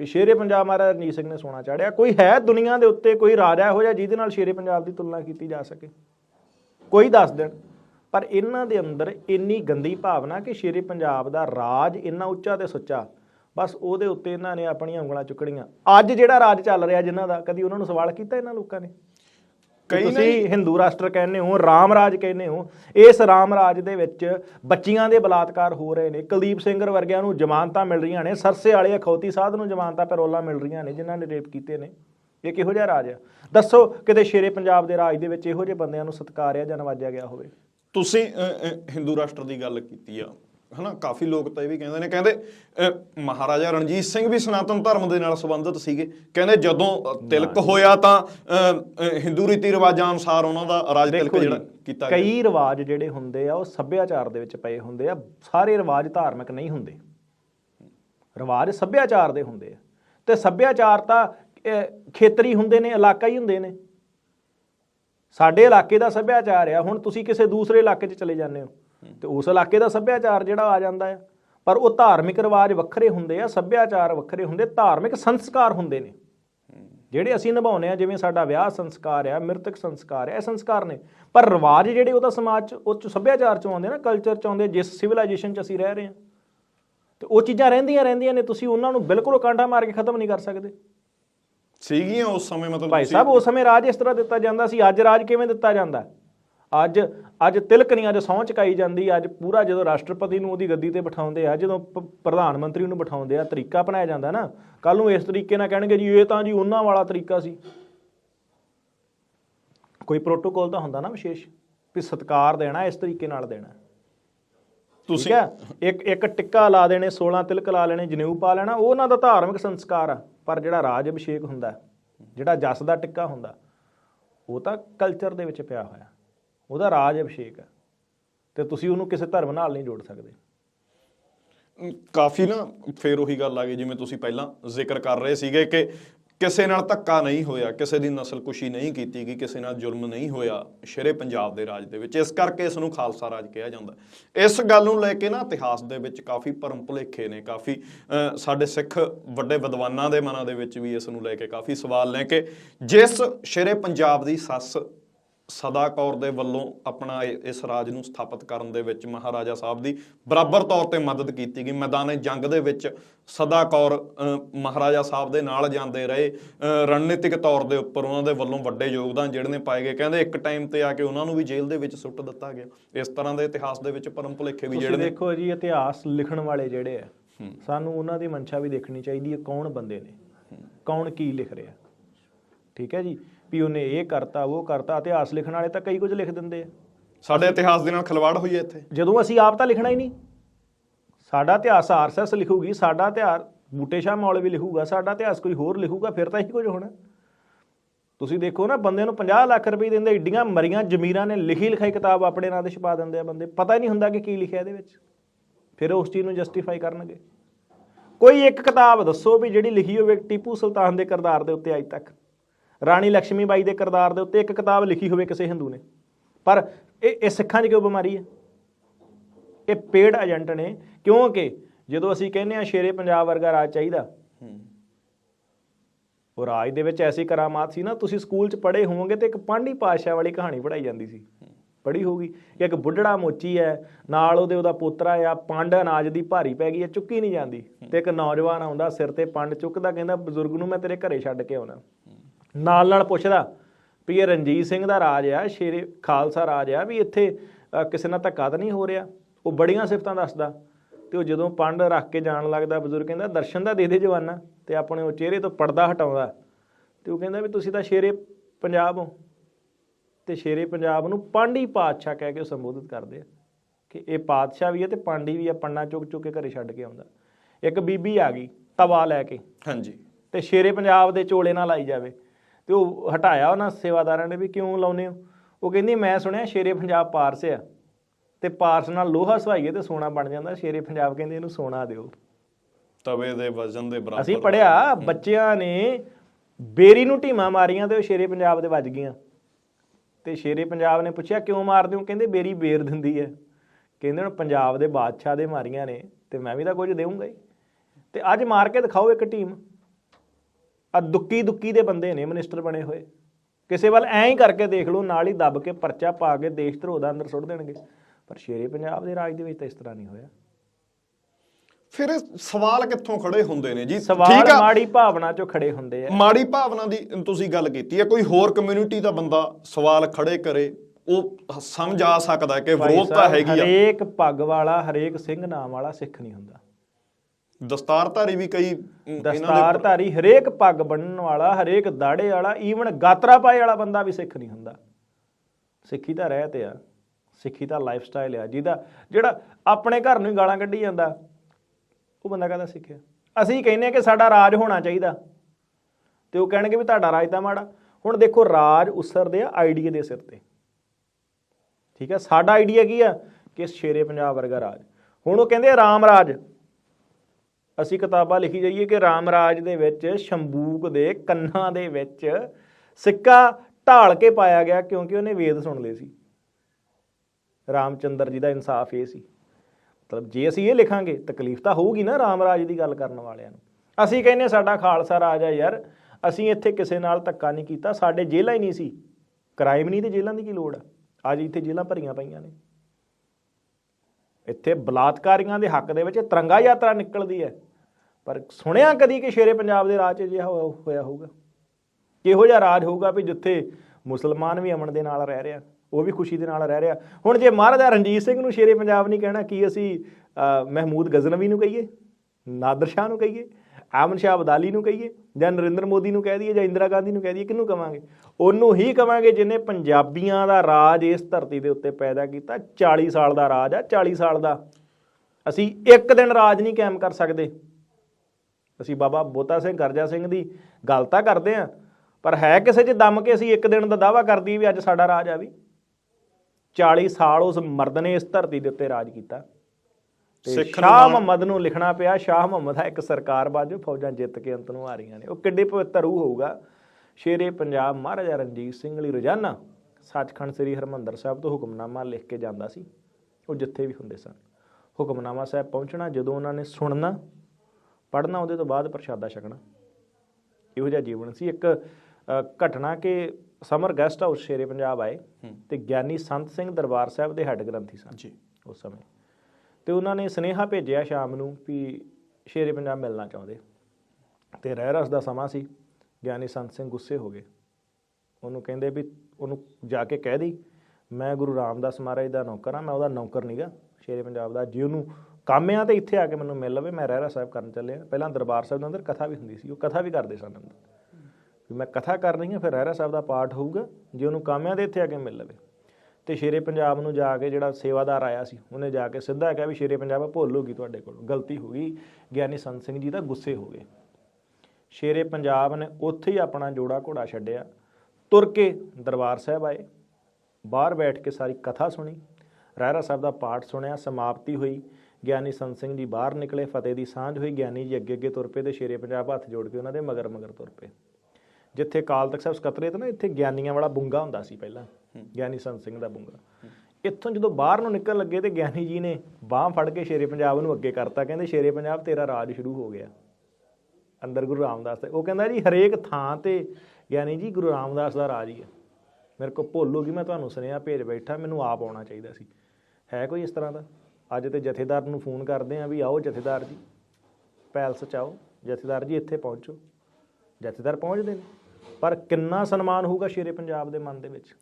ਵੀ ਸ਼ੇਰੇ ਪੰਜਾਬ ਮਹਾਰਾਜਾ ਰਣਜੀਤ ਸਿੰਘ ਨੇ ਸੋਨਾ ਚਾੜਿਆ ਕੋਈ ਹੈ ਦੁਨੀਆ ਦੇ ਉੱਤੇ ਕੋਈ ਰਾਜਾ ਇਹੋ ਜਿਹਾ ਜਿਹਦੇ ਨਾਲ ਸ਼ੇਰੇ ਪੰਜਾਬ ਦੀ ਤੁਲਨਾ ਕੀਤੀ ਜਾ ਸਕੇ? ਕੋਈ ਦੱਸ ਦੇਣ। ਪਰ ਇਹਨਾਂ ਦੇ ਅੰਦਰ ਇੰਨੀ ਗੰਦੀ ਭਾਵਨਾ ਕਿ ਸ਼ੇਰੇ ਪੰਜਾਬ ਦਾ ਰਾਜ ਇੰਨਾ ਉੱਚਾ ਤੇ ਸੁੱਚਾ ਬਸ ਉਹਦੇ ਉੱਤੇ ਇਹਨਾਂ ਨੇ ਆਪਣੀਆਂ ਉਂਗਲਾਂ ਚੁੱਕਣੀਆਂ। ਅੱਜ ਜਿਹੜਾ ਰਾਜ ਚੱਲ ਰਿਹਾ ਜਿਨ੍ਹਾਂ ਦਾ ਕਦੀ ਉਹਨਾਂ ਨੂੰ ਸਵਾਲ ਕੀਤਾ ਇਹਨਾਂ ਲੋਕਾਂ ਨੇ? ਕਈ ਤੁਸੀਂ ਹਿੰਦੂ ਰਾਸ਼ਟਰ ਕਹਿੰਦੇ ਹੋ ਰਾਮ ਰਾਜ ਕਹਿੰਦੇ ਹੋ ਇਸ ਰਾਮ ਰਾਜ ਦੇ ਵਿੱਚ ਬੱਚੀਆਂ ਦੇ ਬਲਾਤਕਾਰ ਹੋ ਰਹੇ ਨੇ। ਕੁਲਦੀਪ ਸਿੰਘ ਵਰਗਿਆਂ ਨੂੰ ਜ਼ਮਾਨਤਾਂ ਮਿਲ ਰਹੀਆਂ ਨੇ ਸਰਸੇ ਵਾਲੇ ਅਖੌਤੀ ਸਾਧ ਨੂੰ ਜ਼ਮਾਨਤਾਂ ਪੈਰੋਲਾਂ ਮਿਲ ਰਹੀਆਂ ਨੇ ਜਿਨ੍ਹਾਂ ਨੇ ਰੇਪ ਕੀਤੇ ਨੇ। ਇਹ ਕਿਹੋ ਜਿਹਾ ਰਾਜ ਆ? ਦੱਸੋ ਕਿਤੇ ਸ਼ੇਰੇ ਪੰਜਾਬ ਦੇ ਰਾਜ ਦੇ ਵਿੱਚ ਇਹੋ ਜਿਹੇ ਬੰਦਿਆਂ ਨੂੰ ਸਤਿਕਾਰਿਆ ਜਾਂ ਨਵਾਜਿਆ ਗਿਆ ਹੋਵੇ? ਤੁਸੀਂ ਹਿੰਦੂ ਰਾਸ਼ਟਰ ਦੀ ਗੱਲ ਕੀਤੀ ਆ। ਹਨਾ ਕਾਫੀ ਲੋਕ ਤਾਂ ਇਹ ਵੀ ਕਹਿੰਦੇ ਨੇ ਕਹਿੰਦੇ ਮਹਾਰਾਜਾ ਰਣਜੀਤ ਸਿੰਘ ਵੀ ਸਨਾਤਨ ਧਰਮ ਦੇ ਨਾਲ ਸੰਬੰਧਿਤ ਸੀਗੇ। ਕਹਿੰਦੇ ਜਦੋਂ ਤਿਲਕ ਹੋਇਆ ਤਾਂ ਹਿੰਦੂ ਰੀਤੀ ਰਿਵਾਜਾਂ ਅਨੁਸਾਰ ਉਹਨਾਂ ਦਾ ਰਾਜ ਤਿਲਕ ਜਿਹੜਾ ਕੀਤਾ ਗਿਆ। ਕਈ ਰਿਵਾਜ ਜਿਹੜੇ ਹੁੰਦੇ ਆ ਉਹ ਸੱਭਿਆਚਾਰ ਦੇ ਵਿੱਚ ਪਏ ਹੁੰਦੇ ਆ। ਸਾਰੇ ਰਿਵਾਜ ਧਾਰਮਿਕ ਨਹੀਂ ਹੁੰਦੇ। ਰਿਵਾਜ ਸੱਭਿਆਚਾਰ ਦੇ ਹੁੰਦੇ ਆ। ਤੇ ਸੱਭਿਆਚਾਰ ਤਾਂ ਖੇਤਰੀ ਹੁੰਦੇ ਨੇ ਇਲਾਕਾਈ ਹੁੰਦੇ ਨੇ। ਸਾਡੇ ਇਲਾਕੇ ਦਾ ਸੱਭਿਆਚਾਰ ਆ। ਹੁਣ ਤੁਸੀਂ ਕਿਸੇ ਦੂਸਰੇ ਇਲਾਕੇ 'ਚ ਚਲੇ ਜਾਂਦੇ ਹੋ। ਤੇ ਉਸ ਇਲਾਕੇ ਦਾ ਸੱਭਿਆਚਾਰ ਜਿਹੜਾ ਆ ਜਾਂਦਾ ਆ ਪਰ ਉਹ ਧਾਰਮਿਕ ਰਿਵਾਜ ਵੱਖਰੇ ਹੁੰਦੇ ਆ ਸੱਭਿਆਚਾਰ ਵੱਖਰੇ ਹੁੰਦੇ ਧਾਰਮਿਕ ਸੰਸਕਾਰ ਹੁੰਦੇ ਨੇ। ਜਿਹੜੇ ਅਸੀਂ ਨਿਭਾਉਂਦੇ ਆ ਜਿਵੇਂ ਸਾਡਾ ਵਿਆਹ ਸੰਸਕਾਰ ਆ ਮ੍ਰਿਤਕ ਸੰਸਕਾਰ ਆ ਇਹ ਸੰਸਕਾਰ ਨੇ। ਪਰ ਰਿਵਾਜ ਜਿਹੜੇ ਉਹਦਾ ਸਮਾਜ ਚ ਉਹ ਚ ਸੱਭਿਆਚਾਰ ਚ ਆਉਂਦੇ ਨਾ ਕਲਚਰ ਚ ਆਉਂਦੇ ਜਿਸ ਸਿਵਲਾਈਜੇਸ਼ਨ ਚ ਅਸੀਂ ਰਹਿ ਰਹੇ ਹਾਂ ਤੇ ਉਹ ਚੀਜ਼ਾਂ ਰਹਿੰਦੀਆਂ ਰਹਿੰਦੀਆਂ ਨੇ ਤੁਸੀਂ ਉਹਨਾਂ ਨੂੰ ਬਿਲਕੁਲ ਕਾਂਡਾ ਮਾਰ ਕੇ ਖਤਮ ਨਹੀਂ ਕਰ ਸਕਦੇ। ਸੀਗੀਆਂ ਉਸ ਸਮੇਂ ਮਤਲਬ ਭਾਈ ਸਾਹਿਬ ਉਸ ਸਮੇਂ ਰਾਜ ਇਸ ਤਰ੍ਹਾਂ ਦਿੱਤਾ ਜਾਂਦਾ ਸੀ ਅੱਜ ਰਾਜ ਕਿਵੇਂ ਦਿੱਤਾ ਜਾਂਦਾ? ਅੱਜ ਅੱਜ ਤਿਲਕ ਨਹੀਂ ਅੱਜ ਸਹੁੰ ਚੁਕਾਈ ਜਾਂਦੀ ਅੱਜ ਪੂਰਾ ਜਦੋਂ ਰਾਸ਼ਟਰਪਤੀ ਨੂੰ ਉਹਦੀ ਗੱਦੀ ਤੇ ਬਿਠਾਉਂਦੇ ਆ ਜਦੋਂ ਪ੍ਰਧਾਨ ਮੰਤਰੀ ਨੂੰ ਬਿਠਾਉਂਦੇ ਆ ਤਰੀਕਾ ਅਪਣਾਇਆ ਜਾਂਦਾ ਨਾ। ਕੱਲ ਨੂੰ ਇਸ ਤਰੀਕੇ ਨਾਲ ਕਹਿਣਗੇ ਜੀ ਇਹ ਤਾਂ ਜੀ ਉਹਨਾਂ ਵਾਲਾ ਤਰੀਕਾ ਸੀ। ਕੋਈ ਪ੍ਰੋਟੋਕਾਲ ਤਾਂ ਹੁੰਦਾ ਨਾ ਵਿਸ਼ੇਸ਼ ਵੀ ਸਤਕਾਰ ਦੇਣਾ ਇਸ ਤਰੀਕੇ ਨਾਲ ਦੇਣਾ। ਤੁਸੀਂ ਇੱਕ ਇੱਕ ਟਿੱਕਾ ਲਾ ਦੇਣੇ 16 ਤਿਲਕ ਲਾ ਲੈਣੇ ਜਨੇਊ ਪਾ ਲੈਣਾ ਉਹ ਉਹਨਾਂ ਦਾ ਧਾਰਮਿਕ ਸੰਸਕਾਰ ਆ ਪਰ ਜਿਹੜਾ ਰਾਜ ਅਭਿਸ਼ੇਕ ਹੁੰਦਾ ਜਿਹੜਾ ਜਸ ਦਾ ਟਿੱਕਾ ਹੁੰਦਾ ਉਹ ਤਾਂ ਕਲਚਰ ਦੇ ਵਿੱਚ ਪਿਆ ਹੋਇਆ। ਉਹਦਾ ਰਾਜ ਅਭਿਸ਼ੇਕ ਹੈ ਤੇ ਤੁਸੀਂ ਉਹਨੂੰ ਕਿਸੇ ਧਰਮ ਨਾਲ ਨਹੀਂ ਜੋੜ ਸਕਦੇ। ਕਾਫੀ ਨਾ ਫੇਰ ਉਹੀ ਗੱਲ ਆ ਗਈ, ਜਿਵੇਂ ਤੁਸੀਂ ਪਹਿਲਾਂ ਜ਼ਿਕਰ ਕਰ ਰਹੇ ਸੀਗੇ ਕਿ ਕਿਸੇ ਨਾਲ ਧੱਕਾ ਨਹੀਂ ਹੋਇਆ, ਕਿਸੇ ਦੀ ਨਸਲਕੁਸ਼ੀ ਨਹੀਂ ਕੀਤੀ ਗਈ, ਕਿਸੇ ਨਾਲ ਜ਼ੁਲਮ ਨਹੀਂ ਹੋਇਆ ਸ਼ੇਰੇ ਪੰਜਾਬ ਦੇ ਰਾਜ ਦੇ ਵਿੱਚ। ਇਸ ਕਰਕੇ ਇਸ ਨੂੰ ਖਾਲਸਾ ਰਾਜ ਕਿਹਾ ਜਾਂਦਾ ਇਸ ਗੱਲ ਨੂੰ ਲੈ ਕੇ ਨਾ ਇਤਿਹਾਸ ਦੇ ਵਿੱਚ ਕਾਫੀ ਭਰਮ ਭੁਲੇਖੇ ਨੇ, ਕਾਫੀ ਸਾਡੇ ਸਿੱਖ ਵੱਡੇ ਵਿਦਵਾਨਾਂ ਦੇ ਮਨਾਂ ਦੇ ਵਿੱਚ ਵੀ ਇਸ ਨੂੰ ਲੈ ਕੇ ਕਾਫੀ ਸਵਾਲ ਨੇ ਕਿ ਜਿਸ ਸ਼ੇਰੇ ਪੰਜਾਬ ਦੀ ਸੱਸ ਸਦਾ ਕੌਰ ਦੇ ਵੱਲੋਂ ਆਪਣਾ ਇਸ ਰਾਜ ਨੂੰ ਸਥਾਪਿਤ ਕਰਨ ਦੇ ਵਿੱਚ ਮਹਾਰਾਜਾ ਸਾਹਿਬ ਦੀ ਬਰਾਬਰ ਤੌਰ ਤੇ ਮਦਦ ਕੀਤੀ ਗਈ। ਮੈਦਾਨੇ ਜੰਗ ਦੇ ਵਿੱਚ ਸਦਾ ਕੌਰ ਮਹਾਰਾਜਾ ਸਾਹਿਬ ਦੇ ਨਾਲ ਜਾਂਦੇ ਰਹੇ। ਰਣਨੀਤਿਕ ਤੌਰ ਦੇ ਉੱਪਰ ਉਹਨਾਂ ਦੇ ਵੱਲੋਂ ਵੱਡੇ ਯੋਗਦਾਨ ਜਿਹੜੇ ਨੇ ਪਾਏ ਗਏ। ਕਹਿੰਦੇ ਇੱਕ ਟਾਈਮ ਤੇ ਆ ਕੇ ਉਹਨਾਂ ਨੂੰ ਵੀ ਜੇਲ੍ਹ ਦੇ ਵਿੱਚ ਸੁੱਟ ਦਿੱਤਾ ਗਿਆ। ਇਸ ਤਰ੍ਹਾਂ ਦੇ ਇਤਿਹਾਸ ਦੇ ਵਿੱਚ ਪਰਮ ਭੁਲੇਖੇ ਵੀ ਜਿਹੜੇ ਨੇ ਦੇਖੋ ਜੀ ਇਤਿਹਾਸ ਲਿਖਣ ਵਾਲੇ ਜਿਹੜੇ ਆ ਸਾਨੂੰ ਉਹਨਾਂ ਦੀ ਮਨਸ਼ਾ ਵੀ ਦੇਖਣੀ ਚਾਹੀਦੀ ਹੈ ਕੌਣ ਬੰਦੇ ਨੇ ਕੌਣ ਕੀ ਲਿਖ ਰਿਹਾ। ਠੀਕ ਹੈ ਜੀ? ਵੀ ਉਹਨੇ ਇਹ ਕਰਤਾ ਉਹ ਕਰਤਾ ਇਤਿਹਾਸ ਲਿਖਣ ਵਾਲੇ ਤਾਂ ਕਈ ਕੁਝ ਲਿਖ ਦਿੰਦੇ ਆ। ਸਾਡੇ ਇਤਿਹਾਸ ਦੇ ਨਾਲ ਖਿਲਵਾੜ ਹੋਈ ਹੈ ਇੱਥੇ। ਜਦੋਂ ਅਸੀਂ ਆਪ ਤਾਂ ਲਿਖਣਾ ਹੀ ਨਹੀਂ। ਸਾਡਾ ਇਤਿਹਾਸ ਆਰਐਸਐਸ ਲਿਖੂਗੀ ਸਾਡਾ ਇਤਿਹਾਸ ਬੂਟੇ ਸ਼ਾਹ ਮੌਲਵੀ ਲਿਖੂਗਾ ਸਾਡਾ ਇਤਿਹਾਸ ਕੋਈ ਹੋਰ ਲਿਖੂਗਾ ਫਿਰ ਤਾਂ ਇਹੀ ਕੁਝ ਹੋਣਾ। ਤੁਸੀਂ ਦੇਖੋ ਨਾ ਬੰਦੇ ਨੂੰ 50 ਲੱਖ ਰੁਪਏ ਦਿੰਦੇ ਏਡੀਆਂ ਮਰੀਆਂ ਜ਼ਮੀਰਾਂ ਨੇ ਲਿਖੀ ਲਿਖਾਈ ਕਿਤਾਬ ਆਪਣੇ ਨਾਂ ਤੇ ਛਪਾ ਦਿੰਦੇ ਆ ਬੰਦੇ। ਪਤਾ ਹੀ ਨਹੀਂ ਹੁੰਦਾ ਕਿ ਕੀ ਲਿਖਿਆ ਇਹਦੇ ਵਿੱਚ। ਫਿਰ ਉਸ ਚੀਜ਼ ਨੂੰ ਜਸਟੀਫਾਈ ਕਰਨਗੇ। ਕੋਈ ਇੱਕ ਕਿਤਾਬ ਦੱਸੋ ਵੀ ਜਿਹੜੀ ਲਿਖੀ ਹੋਵੇ ਟੀਪੂ ਸੁਲਤਾਨ ਦੇ ਕਿਰਦਾਰ ਦੇ ਉੱਤੇ ਅੱਜ ਤੱਕ। ਰਾਣੀ ਲక్ష్ਮੀ ਬਾਈ ਦੇ ਕਿਰਦਾਰ ਦੇ ਉੱਤੇ ਇੱਕ ਕਿਤਾਬ ਲਿਖੀ ਹੋਵੇ ਕਿਸੇ ਹਿੰਦੂ ਨੇ। ਪਰ ਇਹ ਇਹ ਸਿੱਖਾਂ 'ਚ ਕਿਉਂ ਬਿਮਾਰੀ ਹੈ? ਇਹ ਪੇਡ ਏਜੰਟ ਨੇ ਕਿਉਂਕਿ ਜਦੋਂ ਅਸੀਂ ਕਹਿੰਦੇ ਆ ਸ਼ੇਰੇ ਪੰਜਾਬ ਵਰਗਾ ਰਾਜ ਚਾਹੀਦਾ ਉਹ ਰਾਜ ਦੇ ਵਿੱਚ ਐਸੀ ਕਰਾਮਾਤ ਸੀ ਨਾ ਤੁਸੀਂ ਸਕੂਲ 'ਚ ਪੜ੍ਹੇ ਹੋਵੋਗੇ ਤੇ ਇੱਕ ਪਾਂਡੀ ਪਾਸ਼ਾ ਵਾਲੀ ਕਹਾਣੀ ਪੜ੍ਹਾਈ ਜਾਂਦੀ ਸੀ। ਪੜ੍ਹੀ ਹੋਊਗੀ। ਕਿ ਇੱਕ ਬੁੱਢੜਾ ਮੋਚੀ ਹੈ ਨਾਲ ਉਹਦੇ ਉਹਦਾ ਪੋਤਰਾ ਆ ਪੰਡ ਅਨਾਜ ਦੀ ਭਾਰੀ ਪੈ ਗਈ ਹੈ ਚੁੱਕੀ ਨਹੀਂ ਜਾਂਦੀ। ਤੇ ਇੱਕ ਨੌਜਵਾਨ ਆਉਂਦਾ ਸਿਰ ਤੇ ਪੰਡ ਚੁੱਕਦਾ ਕਹਿੰਦਾ ਬਜ਼ੁਰਗ ਨੂੰ ਮੈਂ ਤੇਰੇ ਘਰੇ ਛੱਡ ਕੇ ਆਉਣਾ। ਨਾਲ ਨਾਲ ਪੁੱਛਦਾ ਵੀ ਇਹ ਰਣਜੀਤ ਸਿੰਘ ਦਾ ਰਾਜ ਆ ਸ਼ੇਰੇ ਖਾਲਸਾ ਰਾਜ ਆ ਵੀ ਇੱਥੇ ਕਿਸੇ ਨਾਲ ਧੱਕਾ ਤਾਂ ਨਹੀਂ ਹੋ ਰਿਹਾ? ਉਹ ਬੜੀਆਂ ਸਿਫਤਾਂ ਦੱਸਦਾ ਤੇ ਉਹ ਜਦੋਂ ਪੰਡ ਰੱਖ ਕੇ ਜਾਣ ਲੱਗਦਾ ਬਜ਼ੁਰਗ ਕਹਿੰਦਾ ਦਰਸ਼ਨ ਦਾ ਦੇ ਦੇ ਜਵਾਨਾ। ਤੇ ਆਪਣੇ ਉਹ ਚਿਹਰੇ ਤੋਂ ਪਰਦਾ ਹਟਾਉਂਦਾ ਤੇ ਉਹ ਕਹਿੰਦਾ ਵੀ ਤੁਸੀਂ ਤਾਂ ਸ਼ੇਰੇ ਪੰਜਾਬ ਹੋ ਤੇ ਸ਼ੇਰੇ ਪੰਜਾਬ ਨੂੰ ਪਾਂਡੀ ਪਾਤਸ਼ਾਹ ਕਹਿ ਕੇ ਸੰਬੋਧਿਤ ਕਰਦੇ ਆ ਕਿ ਇਹ ਪਾਤਸ਼ਾਹ ਵੀ ਹੈ ਤੇ ਪਾਂਡੀ ਵੀ ਆ ਪੰਨਾ ਚੁੱਕ ਚੁੱਕ ਕੇ ਘਰੇ ਛੱਡ ਕੇ ਆਉਂਦਾ। ਇੱਕ ਬੀਬੀ ਆ ਗਈ ਤਵਾ ਲੈ ਕੇ ਹਾਂਜੀ। ਤੇ ਸ਼ੇਰੇ ਪੰਜਾਬ ਦੇ ਚੋਲੇ ਨਾਲ ਲਾਈ ਜਾਵੇ। ਤੇ ਉਹ ਹਟਾਇਆ ਉਹਨਾਂ ਸੇਵਾਦਾਰਾਂ ਨੇ ਵੀ ਕਿਉਂ ਲਾਉਨੇ ਹੋ? ਉਹ ਕਹਿੰਦੀ ਮੈਂ ਸੁਣਿਆ ਸ਼ੇਰੇ ਪੰਜਾਬ ਪਾਰਸ ਆ ਤੇ ਪਾਰਸ ਨਾਲ ਲੋਹਾ ਸਵਾਈਏ ਤੇ ਸੋਨਾ ਬਣ ਜਾਂਦਾ ਸ਼ੇਰੇ ਪੰਜਾਬ ਕਹਿੰਦੇ ਇਹਨੂੰ ਸੋਨਾ ਦਿਓ। ਤਵੇ ਦੇ ਵਜ਼ਨ ਦੇ ਬਰਾਬਰ ਅਸੀਂ ਪੜਿਆ ਬੱਚਿਆਂ ਨੇ ਬੇਰੀ ਨੂੰ ਢੀਮਾਂ ਮਾਰੀਆਂ ਤੇ ਉਹ ਸ਼ੇਰੇ ਪੰਜਾਬ ਦੇ ਵੱਜ ਗਈਆਂ। ਤੇ ਸ਼ੇਰੇ ਪੰਜਾਬ ਨੇ ਪੁੱਛਿਆ ਕਿਉਂ ਮਾਰਦੇ ਹੋ? ਕਹਿੰਦੇ ਬੇਰੀ ਬੇਰ ਦਿੰਦੀ ਹੈ। ਕਹਿੰਦੇ ਹੁਣ ਪੰਜਾਬ ਦੇ ਬਾਦਸ਼ਾਹ ਦੇ ਮਾਰੀਆਂ ਨੇ ਤੇ ਮੈਂ ਵੀ ਤਾਂ ਕੁਝ ਦੇਵਾਂਗਾ ਹੀ। ਤੇ ਅੱਜ ਮਾਰ ਕੇ ਦਿਖਾਓ ਇੱਕ ਟੀਮ। ਆ ਦੁੱਕੀ ਦੁੱਕੀ ਦੇ ਬੰਦੇ ਨੇ ਮਿਨਿਸਟਰ ਬਣੇ ਹੋਏ। ਕਿਸੇ ਵੱਲ ਐਂ ਹੀ ਕਰਕੇ ਦੇਖ ਲਓ ਨਾਲ ਹੀ ਦੱਬ ਕੇ ਪਰਚਾ ਪਾ ਕੇ ਦੇਸ਼ ਧਰੋਹ ਦਾ ਅੰਦਰ ਸੁੱਟ ਦੇਣਗੇ। ਪਰ ਸ਼ੇਰੇ ਪੰਜਾਬ ਦੇ ਰਾਜ ਦੇ ਵਿੱਚ ਤਾਂ ਇਸ ਤਰ੍ਹਾਂ ਨਹੀਂ ਹੋਇਆ। ਫਿਰ ਇਹ ਸਵਾਲ ਕਿੱਥੋਂ ਖੜੇ ਹੁੰਦੇ ਨੇ ਜੀ? ਸਵਾਲ ਠੀਕ ਆ। ਮਾੜੀ ਭਾਵਨਾ ਚੋਂ ਖੜੇ ਹੁੰਦੇ ਆ। ਮਾੜੀ ਭਾਵਨਾ ਦੀ ਤੁਸੀਂ ਗੱਲ ਕੀਤੀ ਹੈ ਕੋਈ ਹੋਰ ਕਮਿਊਨਿਟੀ ਦਾ ਬੰਦਾ ਸਵਾਲ ਖੜੇ ਕਰੇ ਉਹ ਸਮਝ ਆ ਸਕਦਾ ਕਿ ਭਾਈ ਵਿਰੋਧਤਾ ਸਾਹਿਬ, ਹੈਗੀ ਆ। ਹਰੇਕ ਪੱਗ ਵਾਲਾ ਹਰੇਕ ਸਿੰਘ ਨਾਮ ਵਾਲਾ ਸਿੱਖ ਨਹੀਂ ਹੁੰਦਾ। ਦਸਤਾਰਧਾਰੀ ਵੀ ਕਈ ਦਸਤਾਰਧਾਰੀ ਹਰੇਕ ਪੱਗ ਬੰਨਣ ਵਾਲਾ, ਹਰੇਕ ਦਾੜੇ ਵਾਲਾ ਈਵਨ ਗਾਤਰਾ ਪਾਏ ਵਾਲਾ ਬੰਦਾ ਵੀ ਸਿੱਖ ਨਹੀਂ ਹੁੰਦਾ। ਸਿੱਖੀ ਤਾਂ ਰਹਿਤ ਆ। ਸਿੱਖੀ ਤਾਂ ਲਾਈਫ ਸਟਾਈਲ ਆ। ਜਿਹਦਾ ਜਿਹੜਾ ਆਪਣੇ ਘਰ ਨੂੰ ਹੀ ਗਾਲਾਂ ਕੱਢੀ ਜਾਂਦਾ, ਉਹ ਬੰਦਾ ਕਹਿੰਦਾ ਸਿੱਖਿਆ ਅਸੀਂ ਕਹਿੰਦੇ ਆ ਕਿ ਸਾਡਾ ਰਾਜ ਹੋਣਾ ਚਾਹੀਦਾ। ਤੇ ਉਹ ਕਹਿਣਗੇ ਵੀ ਤੁਹਾਡਾ ਰਾਜ ਤਾਂ ਮਾੜਾ। ਹੁਣ ਦੇਖੋ, ਰਾਜ ਉਸਰਦੇ ਆ ਆਈਡੀਆ ਦੇ ਸਿਰ ਤੇ। ਠੀਕ ਹੈ ਸਾਡਾ ਆਈਡੀਆ ਕੀ ਆ? ਕਿ ਸ਼ੇਰੇ ਪੰਜਾਬ ਵਰਗਾ ਰਾਜ। ਹੁਣ ਉਹ ਕਹਿੰਦੇ ਆ ਰਾਮ ਰਾਜ। ਅਸੀਂ ਕਿਤਾਬਾਂ ਲਿਖੀ ਜਾਈਏ ਕਿ ਰਾਮ ਰਾਜ ਦੇ ਵਿੱਚ ਸ਼ੰਬੂਕ ਦੇ ਕੰਨਾਂ ਦੇ ਵਿੱਚ ਸਿੱਕਾ ਢਾਲ ਕੇ ਪਾਇਆ ਗਿਆ ਕਿਉਂਕਿ ਉਹਨੇ ਵੇਦ ਸੁਣ ਲਏ ਸੀ। ਰਾਮਚੰਦਰ ਜੀ ਦਾ ਇਨਸਾਫ ਇਹ ਸੀ। ਮਤਲਬ ਜੇ ਅਸੀਂ ਇਹ ਲਿਖਾਂਗੇ, ਤਕਲੀਫ ਤਾਂ ਹੋਊਗੀ ਨਾ ਰਾਮ ਰਾਜ ਦੀ ਗੱਲ ਕਰਨ ਵਾਲਿਆਂ ਨੂੰ। ਅਸੀਂ ਕਹਿੰਦੇ ਸਾਡਾ ਖਾਲਸਾ ਰਾਜ ਆ ਯਾਰ, ਅਸੀਂ ਇੱਥੇ ਕਿਸੇ ਨਾਲ ਧੱਕਾ ਨਹੀਂ ਕੀਤਾ, ਸਾਡੇ ਜੇਲ੍ਹਾਂ ਹੀ ਨਹੀਂ ਸੀ। ਕ੍ਰਾਈਮ ਨਹੀਂ ਤੇ ਜੇਲ੍ਹਾਂ ਦੀ ਕੀ ਲੋੜ ਆ? ਅੱਜ ਇੱਥੇ ਜੇਲ੍ਹਾਂ ਭਰੀਆਂ ਪਈਆਂ ਨੇ। ਇੱਥੇ ਬਲਾਤਕਾਰੀਆਂ ਦੇ ਹੱਕ ਦੇ ਵਿੱਚ ਤਿਰੰਗਾ ਯਾਤਰਾ ਨਿਕਲਦੀ ਹੈ। ਪਰ ਸੁਣਿਆ ਕਦੀ ਕਿ ਸ਼ੇਰੇ ਪੰਜਾਬ ਦੇ ਰਾਜ 'ਚ ਅਜਿਹਾ ਹੋਇਆ ਹੋਇਆ ਹੋਊਗਾ? ਕਿਹੋ ਜਿਹਾ ਰਾਜ ਹੋਊਗਾ ਵੀ ਜਿੱਥੇ ਮੁਸਲਮਾਨ ਵੀ ਅਮਨ ਦੇ ਨਾਲ ਰਹਿ ਰਿਹਾ, ਉਹ ਵੀ ਖੁਸ਼ੀ ਦੇ ਨਾਲ ਰਹਿ ਰਿਹਾ? ਹੁਣ ਜੇ ਮਹਾਰਾਜਾ ਰਣਜੀਤ ਸਿੰਘ ਨੂੰ ਸ਼ੇਰੇ ਪੰਜਾਬ ਨਹੀਂ ਕਹਿਣਾ, ਕੀ ਅਸੀਂ ਮਹਿਮੂਦ ਗਜ਼ਨਵੀ ਨੂੰ ਕਹੀਏ? ਨਾਦਰ ਸ਼ਾਹ ਨੂੰ ਕਹੀਏ? ਆਮਨ ਸ਼ਾਹ ਅਬਦਾਲੀ ਨੂੰ ਕਹੀਏ? ਜਾਂ ਨਰਿੰਦਰ ਮੋਦੀ ਨੂੰ ਕਹਿ ਦਈਏ? ਜਾਂ ਇੰਦਰਾ ਗਾਂਧੀ ਨੂੰ ਕਹਿ ਦਈਏ? ਕਿਹਨੂੰ ਕਵਾਂਗੇ? ਉਹਨੂੰ ਹੀ ਕਵਾਂਗੇ ਜਿਹਨੇ ਪੰਜਾਬੀਆਂ ਦਾ ਰਾਜ ਇਸ ਧਰਤੀ ਦੇ ਉੱਤੇ ਪੈਦਾ ਕੀਤਾ। 40 ਸਾਲ ਦਾ ਰਾਜ ਆ 40 ਸਾਲ ਦਾ। ਅਸੀਂ ਇੱਕ ਦਿਨ ਰਾਜ ਨਹੀਂ ਕਾਇਮ ਕਰ ਸਕਦੇ। ਅਸੀਂ ਬਾਬਾ ਬੋਤਾ ਸਿੰਘ ਕਰਜਾ ਸਿੰਘ ਦੀ ਗੱਲ ਤਾਂ ਕਰਦੇ ਆ ਪਰ ਹੈ ਕਿਸੇ 'ਚ ਦਮ ਕੇ ਅਸੀਂ ਇੱਕ ਦਿਨ ਦਾ ਦਾਵਾ ਕਰਦੀ ਵੀ ਅੱਜ ਸਾਡਾ ਰਾਜ ਆ ਵੀ? 40 ਸਾਲ ਉਸ ਮਰਦ ਨੇ ਇਸ ਧਰਤੀ ਦੇ ਉੱਤੇ ਰਾਜ ਕੀਤਾ। ਤੇ ਸ਼ਾਹ ਮੁਹੰਮਦ ਨੂੰ ਲਿਖਣਾ ਪਿਆ ਸ਼ਾਹ ਮੁਹੰਮਦ ਦਾ ਇੱਕ ਸਰਕਾਰ ਬਾਜੋ ਫੌਜਾਂ ਜਿੱਤ ਕੇ ਅੰਤ ਨੂੰ ਆ ਰਹੀਆਂ ਨੇ। ਉਹ ਕਿੱਡੇ ਪਵਿੱਤਰ ਰੂਹ ਹੋਊਗਾ। ਸ਼ੇਰੇ ਪੰਜਾਬ ਮਹਾਰਾਜਾ ਰਣਜੀਤ ਸਿੰਘ ਲਈ ਰੋਜ਼ਾਨਾ ਸੱਚਖੰਡ ਸ੍ਰੀ ਹਰਮੰਦਰ ਸਾਹਿਬ ਤੋਂ ਹੁਕਮਨਾਮਾ ਲਿਖ ਕੇ ਜਾਂਦਾ ਸੀ। ਉਹ ਜਿੱਥੇ ਵੀ ਹੁੰਦੇ ਸਨ। ਹੁਕਮਨਾਮਾ ਸਾਹਿਬ ਪਹੁੰਚਣਾ ਜਦੋਂ ਉਹਨਾਂ ਨੇ ਸੁਣਨਾ ਪੜ੍ਹਨਾ ਉਹਦੇ ਤੋਂ ਬਾਅਦ ਪ੍ਰਸ਼ਾਦਾ ਛਕਣਾ। ਇਹੋ ਜਿਹਾ ਜੀਵਨ ਸੀ। ਇੱਕ ਘਟਨਾ ਕਿ summer guest house Shere Punjab ਆਏ ਤੇ ਗਿਆਨੀ ਸੰਤ ਸਿੰਘ ਦਰਬਾਰ ਸਾਹਿਬ ਦੇ ਹੈੱਡ ਗ੍ਰੰਥੀ ਸਨ ਜੀ। ਉਸ ਸਮੇਂ। ਤੇ ਉਹਨਾਂ ਨੇ ਸੁਨੇਹਾ ਭੇਜਿਆ ਸ਼ਾਮ ਨੂੰ ਵੀ ਸ਼ੇਰੇ ਪੰਜਾਬ ਮਿਲਣਾ ਚਾਹੁੰਦੇ। ਤੇ ਰਹਿ ਰਸ ਦਾ ਸਮਾਂ ਸੀ। ਗਿਆਨੀ ਸੰਤ ਸਿੰਘ ਗੁੱਸੇ ਹੋ ਗਏ। ਉਹਨੂੰ ਕਹਿੰਦੇ ਵੀ ਉਹਨੂੰ ਜਾ ਕੇ ਕਹਿ ਦੀ ਮੈਂ ਗੁਰੂ ਰਾਮਦਾਸ ਮਹਾਰਾਜ ਦਾ ਨੌਕਰ ਹਾਂ ਮੈਂ ਉਹਦਾ ਨੌਕਰ ਨਹੀਂਗਾ ਸ਼ੇਰੇ ਪੰਜਾਬ ਦਾ ਜੇ ਉਹਨੂੰ ਕੰਮ ਆ ਤੇ ਇੱਥੇ ਆ ਕੇ ਮੈਨੂੰ ਮਿਲ ਲਵੇ, ਮੈਂ ਰਹਿਰਾ ਸਾਹਿਬ ਕਰਨ ਚੱਲਿਆ ਪਹਿਲਾਂ ਦਰਬਾਰ ਸਾਹਿਬ ਦੇ ਅੰਦਰ ਕਥਾ ਵੀ ਹੁੰਦੀ ਸੀ, ਉਹ ਕਥਾ ਵੀ ਕਰਦੇ ਸਨ ਅੰਦਰ। ਵੀ ਮੈਂ ਕਥਾ ਕਰ ਰਹੀ ਹਾਂ, ਫਿਰ ਰਹਿਰਾ ਸਾਹਿਬ ਦਾ ਪਾਠ ਹੋਊਗਾ, ਜੇ ਉਹਨੂੰ ਕੰਮ ਆ ਤੇ ਇੱਥੇ ਆ ਕੇ ਮਿਲ ਲਵੇ। ਤੇ ਸ਼ੇਰੇ ਪੰਜਾਬ ਨੂੰ ਜਾ ਕੇ ਜਿਹੜਾ ਸੇਵਾਦਾਰ ਆਇਆ ਸੀ, ਉਹਨੇ ਜਾ ਕੇ ਸਿੱਧਾ ਕਿਹਾ ਵੀ ਸ਼ੇਰੇ ਪੰਜਾਬ ਭੁੱਲ ਹੋ ਗਈ ਤੁਹਾਡੇ ਕੋਲ, ਗਲਤੀ ਹੋ ਗਈ, ਗਿਆਨੀ ਸੰਤ ਸਿੰਘ ਜੀ ਦਾ ਗੁੱਸੇ ਹੋ ਗਏ। ਸ਼ੇਰੇ ਪੰਜਾਬ ਨੇ ਉੱਥੇ ਹੀ ਆਪਣਾ ਜੋੜਾ ਘੋੜਾ ਛੱਡਿਆ, ਤੁਰ ਕੇ ਦਰਬਾਰ ਸਾਹਿਬ ਆਏ, ਬਾਹਰ ਬੈਠ ਕੇ ਸਾਰੀ ਕਥਾ ਸੁਣੀ, ਰਹਿਰਾ ਸਾਹਿਬ ਦਾ ਪਾਠ ਸੁਣਿਆ, ਸਮਾਪਤੀ ਹੋਈ ਗਿਆਨੀ ਸੰਤ ਸਿੰਘ ਜੀ ਬਾਹਰ ਨਿਕਲੇ ਫਤਿਹ ਦੀ ਸਾਂਝ ਹੋਈ ਗਿਆਨੀ ਜੀ ਅੱਗੇ ਅੱਗੇ ਤੁਰ ਪਏ ਤੇ ਸ਼ੇਰੇ ਪੰਜਾਬ ਹੱਥ ਜੋੜ ਕੇ ਉਹਨਾਂ ਦੇ ਮਗਰ ਮਗਰ ਤੁਰ ਪਏ। ਜਿੱਥੇ ਕਾਲ ਤਖਤ ਸਾਹਿਬ ਸਕੱਤਰੇਤ ਨਾ ਇੱਥੇ ਗਿਆਨੀਆਂ ਵਾਲਾ ਬੁੰਗਾ ਹੁੰਦਾ ਸੀ ਪਹਿਲਾਂ ਗਿਆਨੀ ਸੰਤ ਸਿੰਘ ਦਾ ਬੁੰਗਾ। ਇੱਥੋਂ ਜਦੋਂ ਬਾਹਰ ਨੂੰ ਨਿਕਲ ਲੱਗੇ ਤੇ ਗਿਆਨੀ ਜੀ ਨੇ ਬਾਹ ਫੜ ਕੇ ਸ਼ੇਰੇ ਪੰਜਾਬ ਨੂੰ ਅੱਗੇ ਕਰਤਾ ਕਹਿੰਦੇ ਸ਼ੇਰੇ ਪੰਜਾਬ ਤੇਰਾ ਰਾਜ ਸ਼ੁਰੂ ਹੋ ਗਿਆ। ਅੰਦਰ ਗੁਰੂ ਰਾਮਦਾਸ ਤੇ ਉਹ ਕਹਿੰਦਾ ਜੀ ਹਰੇਕ ਥਾਂ ਤੇ ਗਿਆਨੀ ਜੀ ਗੁਰੂ ਰਾਮਦਾਸ ਦਾ ਰਾਜ ਹੀ ਹੈ ਮੇਰੇ ਕੋ ਭੁੱਲ ਹੋ ਗਈ ਮੈਂ ਤੁਹਾਨੂੰ ਸੁਨੇਹਾ ਭੇਜ ਬੈਠਾ ਮੈਨੂੰ ਆਪ ਆਉਣਾ ਚਾਹੀਦਾ ਸੀ। ਹੈ ਕੋਈ ਇਸ ਤਰ੍ਹਾਂ ਦਾ? ਅੱਜ ਤੇ ਜਥੇਦਾਰ ਨੂੰ ਫੋਨ ਕਰਦੇ ਆ ਵੀ ਆਓ ਜਥੇਦਾਰ ਜੀ ਪੈਲਸ ਚ ਆਓ ਜਥੇਦਾਰ ਜੀ ਇੱਥੇ ਪਹੁੰਚੋ। ਜਥੇਦਾਰ ਪਹੁੰਚਦੇ ਨੇ ਪਰ ਕਿੰਨਾ ਸਨਮਾਨ ਹੋਊਗਾ ਸ਼ੇਰੇ ਪੰਜਾਬ ਦੇ ਮਨ ਦੇ ਵਿੱਚ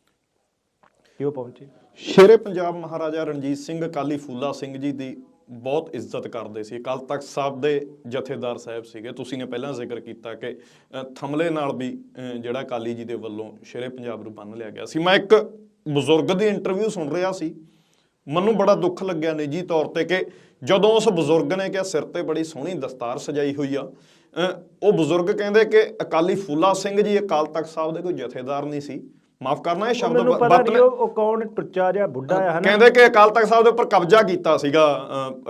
ਕਿ ਉਹ ਪਹੁੰਚੇ? ਸ਼ੇਰੇ ਪੰਜਾਬ ਮਹਾਰਾਜਾ ਰਣਜੀਤ ਸਿੰਘ ਅਕਾਲੀ ਫੂਲਾ ਸਿੰਘ ਜੀ ਦੀ ਬਹੁਤ ਇੱਜ਼ਤ ਕਰਦੇ ਸੀ। ਅਕਾਲ ਤਖਤ ਸਾਹਿਬ ਦੇ ਜਥੇਦਾਰ ਸਾਹਿਬ ਸੀਗੇ। ਤੁਸੀਂ ਨੇ ਪਹਿਲਾਂ ਜ਼ਿਕਰ ਕੀਤਾ ਕਿ ਅ, ਥਮਲੇ ਨਾਲ ਵੀ ਜਿਹੜਾ ਅਕਾਲੀ ਜੀ ਦੇ ਵੱਲੋਂ ਸ਼ੇਰੇ ਪੰਜਾਬ ਨੂੰ ਬੰਨ ਲਿਆ ਗਿਆ ਸੀ। ਮੈਂ ਇੱਕ ਬਜ਼ੁਰਗ ਦੀ ਇੰਟਰਵਿਊ ਸੁਣ ਰਿਹਾ ਸੀ। ਮੈਨੂੰ ਬੜਾ ਦੁੱਖ ਲੱਗਿਆ ਨਿੱਜੀ ਤੌਰ ਤੇ ਕਿ ਜਦੋਂ ਉਸ ਬਜ਼ੁਰਗ ਨੇ ਕਿਹਾ ਸਿਰ ਤੇ ਬੜੀ ਸੋਹਣੀ ਦਸਤਾਰ ਸਜਾਈ ਹੋਈ ਆ ਉਹ ਬਜ਼ੁਰਗ ਕਹਿੰਦੇ ਕਿ ਅਕਾਲੀ ਫੂਲਾ ਸਿੰਘ ਜੀ ਅਕਾਲ ਤਖਤ ਸਾਹਿਬ ਦੇ ਕੋਈ ਜਥੇਦਾਰ ਨਹੀਂ ਸੀ। ਮਾਫ ਕਰਨਾ ਇਹ ਸ਼ਬਦ ਮੈਨੂੰ ਵ- ਪਤਾ ਵਰਤ ਨਹੀਂ ਉਹ ਕੌਣ ਟੁੱਚਾ ਜਿਹਾ ਬੁੱਢਾ ਹੈ ਹਨਾ? ਕਹਿੰਦੇ ਕਿ ਅਕਾਲ ਤਖਤ ਸਾਹਿਬ ਦੇ ਉੱਪਰ ਕਬਜ਼ਾ ਕੀਤਾ ਸੀਗਾ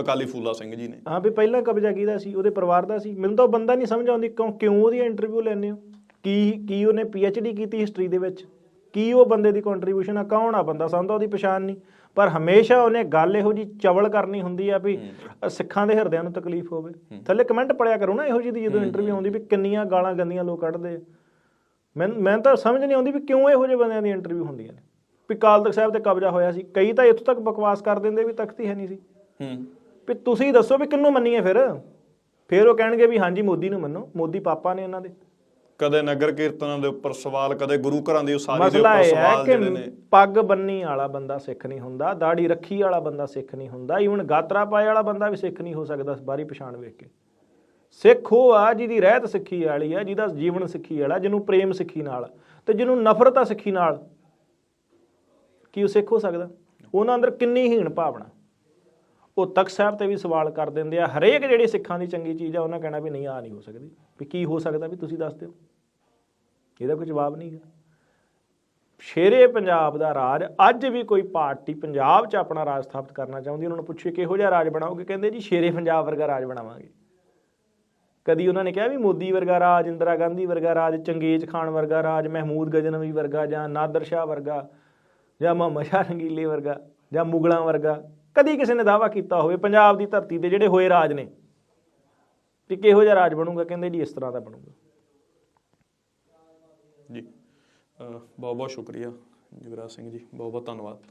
ਅਕਾਲੀ ਫੂਲਾ ਸਿੰਘ ਜੀ ਨੇ। ਹਾਂ ਵੀ ਪਹਿਲਾਂ ਕਬਜ਼ਾ ਕਿਹਦਾ ਸੀ? ਉਹਦੇ ਪਰਿਵਾਰ ਦਾ ਸੀ। ਮੈਨੂੰ ਤਾਂ ਉਹ ਬੰਦਾ ਨਹੀਂ ਸਮਝ ਆਉਂਦੀ ਕਿਉਂ ਕਿਉਂ ਉਹਦੀ ਇੰਟਰਵਿਊ ਲੈਂਦੇ ਹੋ? ਕੀ ਕੀ ਉਹਨੇ ਡੀ ਕੀਤੀ ਹਿਸਟਰੀ ਦੇ ਵਿੱਚ? ਕੀ ਉਹ ਬੰਦੇ ਦੀ ਕੰਟਰੀਬਿਊਸ਼ਨ ਆ? ਕੌਣ ਆ ਬੰਦਾ? ਸਾਨੂੰ ਤਾਂ ਉਹਦੀ ਪਛਾਣ ਨਹੀਂ। ਪਰ ਹਮੇਸ਼ਾ ਉਹਨੇ ਗੱਲ ਇਹੋ ਜੀ ਚਵਲ ਕਰਨੀ ਹੁੰਦੀ ਆ ਵੀ ਸਿੱਖਾਂ ਦੇ ਹਿਰਦਿਆਂ ਨੂੰ ਤਕਲੀਫ ਹੋਵੇ। ਥੱਲੇ ਕਮੈਂਟ ਪੜਿਆ ਕਰੋ ਨਾ ਇਹੋ ਜੀ ਦੀ ਜਦੋਂ ਇੰਟਰਵਿਊ ਆਉਂਦੀ ਵੀ ਕਿੰਨੀਆਂ ਗਾਲਾਂ ਗੰਦੀਆਂ ਲੋਕ ਕੱਢਦੇ ਆ। ਮੈਂ ਮੈਂ ਤਾਂ ਸਮਝ ਨਹੀਂ ਆਉਂਦੀ ਵੀ ਕਿਉਂ ਇਹੋ ਜਿਹੇ ਬੰਦਿਆਂ ਦੀ ਇੰਟਰਵਿਊ ਹੁੰਦੀਆਂ ਨੇ। ਵੀ ਕਾਲ ਤਖਤ ਸਾਹਿਬ ਤੇ ਕਬਜ਼ਾ ਹੋਇਆ ਸੀ। ਕਈ ਤਾਂ ਇੱਥੋਂ ਤੱਕ ਬਕਵਾਸ ਕਰ ਦਿੰਦੇ ਵੀ ਤਖਤ ਹੀ ਹੈ ਨਹੀਂ ਸੀ। ਹੂੰ। ਵੀ ਤੁਸੀਂ ਦੱਸੋ ਵੀ ਕਿਹਨੂੰ ਮੰਨੀਏ ਫਿਰ? ਫਿਰ ਉਹ ਕਹਿਣਗੇ ਵੀ ਹਾਂਜੀ ਮੋਦੀ ਨੂੰ ਮੰਨੋ। ਮੋਦੀ ਪਾਪਾ ਨੇ ਇਹਨਾਂ ਦੇ। ਕਦੇ ਨਗਰ ਕੀਰਤਨਾਂ ਦੇ ਉੱਪਰ ਸਵਾਲ ਕਦੇ ਗੁਰੂ ਘਰਾਂ ਦੀ ਉਸਾਰੀ ਦੇ ਉੱਪਰ ਸਵਾਲ ਜਿਹੜੇ ਨੇ। ਪੱਗ ਬੰਨੀ ਵਾਲਾ ਬੰਦਾ ਸਿੱਖ ਨਹੀਂ ਹੁੰਦਾ ਦਾੜੀ ਰੱਖੀ ਵਾਲਾ ਬੰਦਾ ਸਿੱਖ ਨਹੀਂ ਹੁੰਦਾ ਈਵਨ ਗਾਤਰਾ ਪਾਏ ਵਾਲਾ ਬੰਦਾ ਵੀ ਸਿੱਖ ਨਹੀਂ ਹੋ ਸਕਦਾ ਬਾਰੀ ਪਛਾਣ ਵੇਖ ਕੇ। ਸਿੱਖ ਉਹ ਆ ਜਿਹਦੀ ਰਹਿਤ ਸਿੱਖੀ ਵਾਲੀ ਆ ਜਿਹਦਾ ਜੀਵਨ ਸਿੱਖੀ ਵਾਲਾ ਜਿਹਨੂੰ ਪ੍ਰੇਮ ਸਿੱਖੀ ਨਾਲ ਤੇ ਜਿਹਨੂੰ ਨਫ਼ਰਤ ਆ ਸਿੱਖੀ ਨਾਲ। ਕੀ ਉਹ ਸਿੱਖ ਹੋ ਸਕਦਾ? ਉਹਨਾਂ ਅੰਦਰ ਕਿੰਨੀ ਹੀਣ ਭਾਵਨਾ। ਉਹ ਤਖਤ ਸਾਹਿਬ ਤੇ ਵੀ ਸਵਾਲ ਕਰ ਦਿੰਦੇ ਆ ਹਰੇਕ ਜਿਹੜੀ ਸਿੱਖਾਂ ਦੀ ਚੰਗੀ ਚੀਜ਼ ਆ ਉਹਨਾਂ ਕਹਿਣਾ ਵੀ ਨਹੀਂ ਆ ਨਹੀਂ ਹੋ ਸਕਦੀ। ਵੀ ਕੀ ਹੋ ਸਕਦਾ ਵੀ ਤੁਸੀਂ ਦੱਸ ਦਿਓ? ਇਹਦਾ ਕੋਈ ਜਵਾਬ ਨਹੀਂ ਹੈ ਸ਼ੇਰੇ ਪੰਜਾਬ ਦਾ ਰਾਜ, ਅੱਜ ਵੀ ਕੋਈ ਪਾਰਟੀ ਪੰਜਾਬ 'ਚ ਆਪਣਾ ਰਾਜ ਸਥਾਪਿਤ ਕਰਨਾ ਚਾਹੁੰਦੀ ਉਹਨਾਂ ਨੂੰ ਪੁੱਛੇ ਕਿਹੋ ਜਿਹਾ ਰਾਜ ਬਣਾਓਗੇ? ਕਹਿੰਦੇ ਜੀ, ਸ਼ੇਰੇ ਪੰਜਾਬ ਵਰਗਾ ਰਾਜ ਬਣਾਵਾਂਗੇ। ਕਦੀ ਉਹਨਾਂ ਨੇ ਕਿਹਾ ਵੀ ਮੋਦੀ ਵਰਗਾ ਰਾਜ, ਇੰਦਰਾ ਗਾਂਧੀ ਵਰਗਾ ਰਾਜ, ਚੰਗੇਜ਼ ਖਾਨ ਵਰਗਾ ਰਾਜ, ਮਹਿਮੂਦ ਗਜਨਵੀ ਵਰਗਾ ਜਾਂ ਨਾਦਰ ਸ਼ਾਹ ਵਰਗਾ ਜਾਂ ਮੁਹੰਮਦ ਸ਼ਾਹ ਰੰਗੀਲੇ ਵਰਗਾ ਜਾਂ ਮੁਗਲਾਂ ਵਰਗਾ? ਕਦੀ ਕਿਸੇ ਨੇ ਦਾਵਾ ਕੀਤਾ ਹੋਵੇ? ਪੰਜਾਬ ਦੀ ਧਰਤੀ ਤੇ ਜਿਹੜੇ ਹੋਏ ਰਾਜ ਨੇ ਵੀ ਕਿਹੋ ਜਿਹਾ ਰਾਜ ਬਣੂਗਾ? ਕਹਿੰਦੇ ਜੀ ਇਸ ਤਰ੍ਹਾਂ ਦਾ ਬਣੂਗਾ। ਜੀ ਬਹੁਤ ਬਹੁਤ ਸ਼ੁਕਰੀਆ ਜਗਰਾਜ ਸਿੰਘ ਜੀ, ਬਹੁਤ ਬਹੁਤ ਧੰਨਵਾਦ।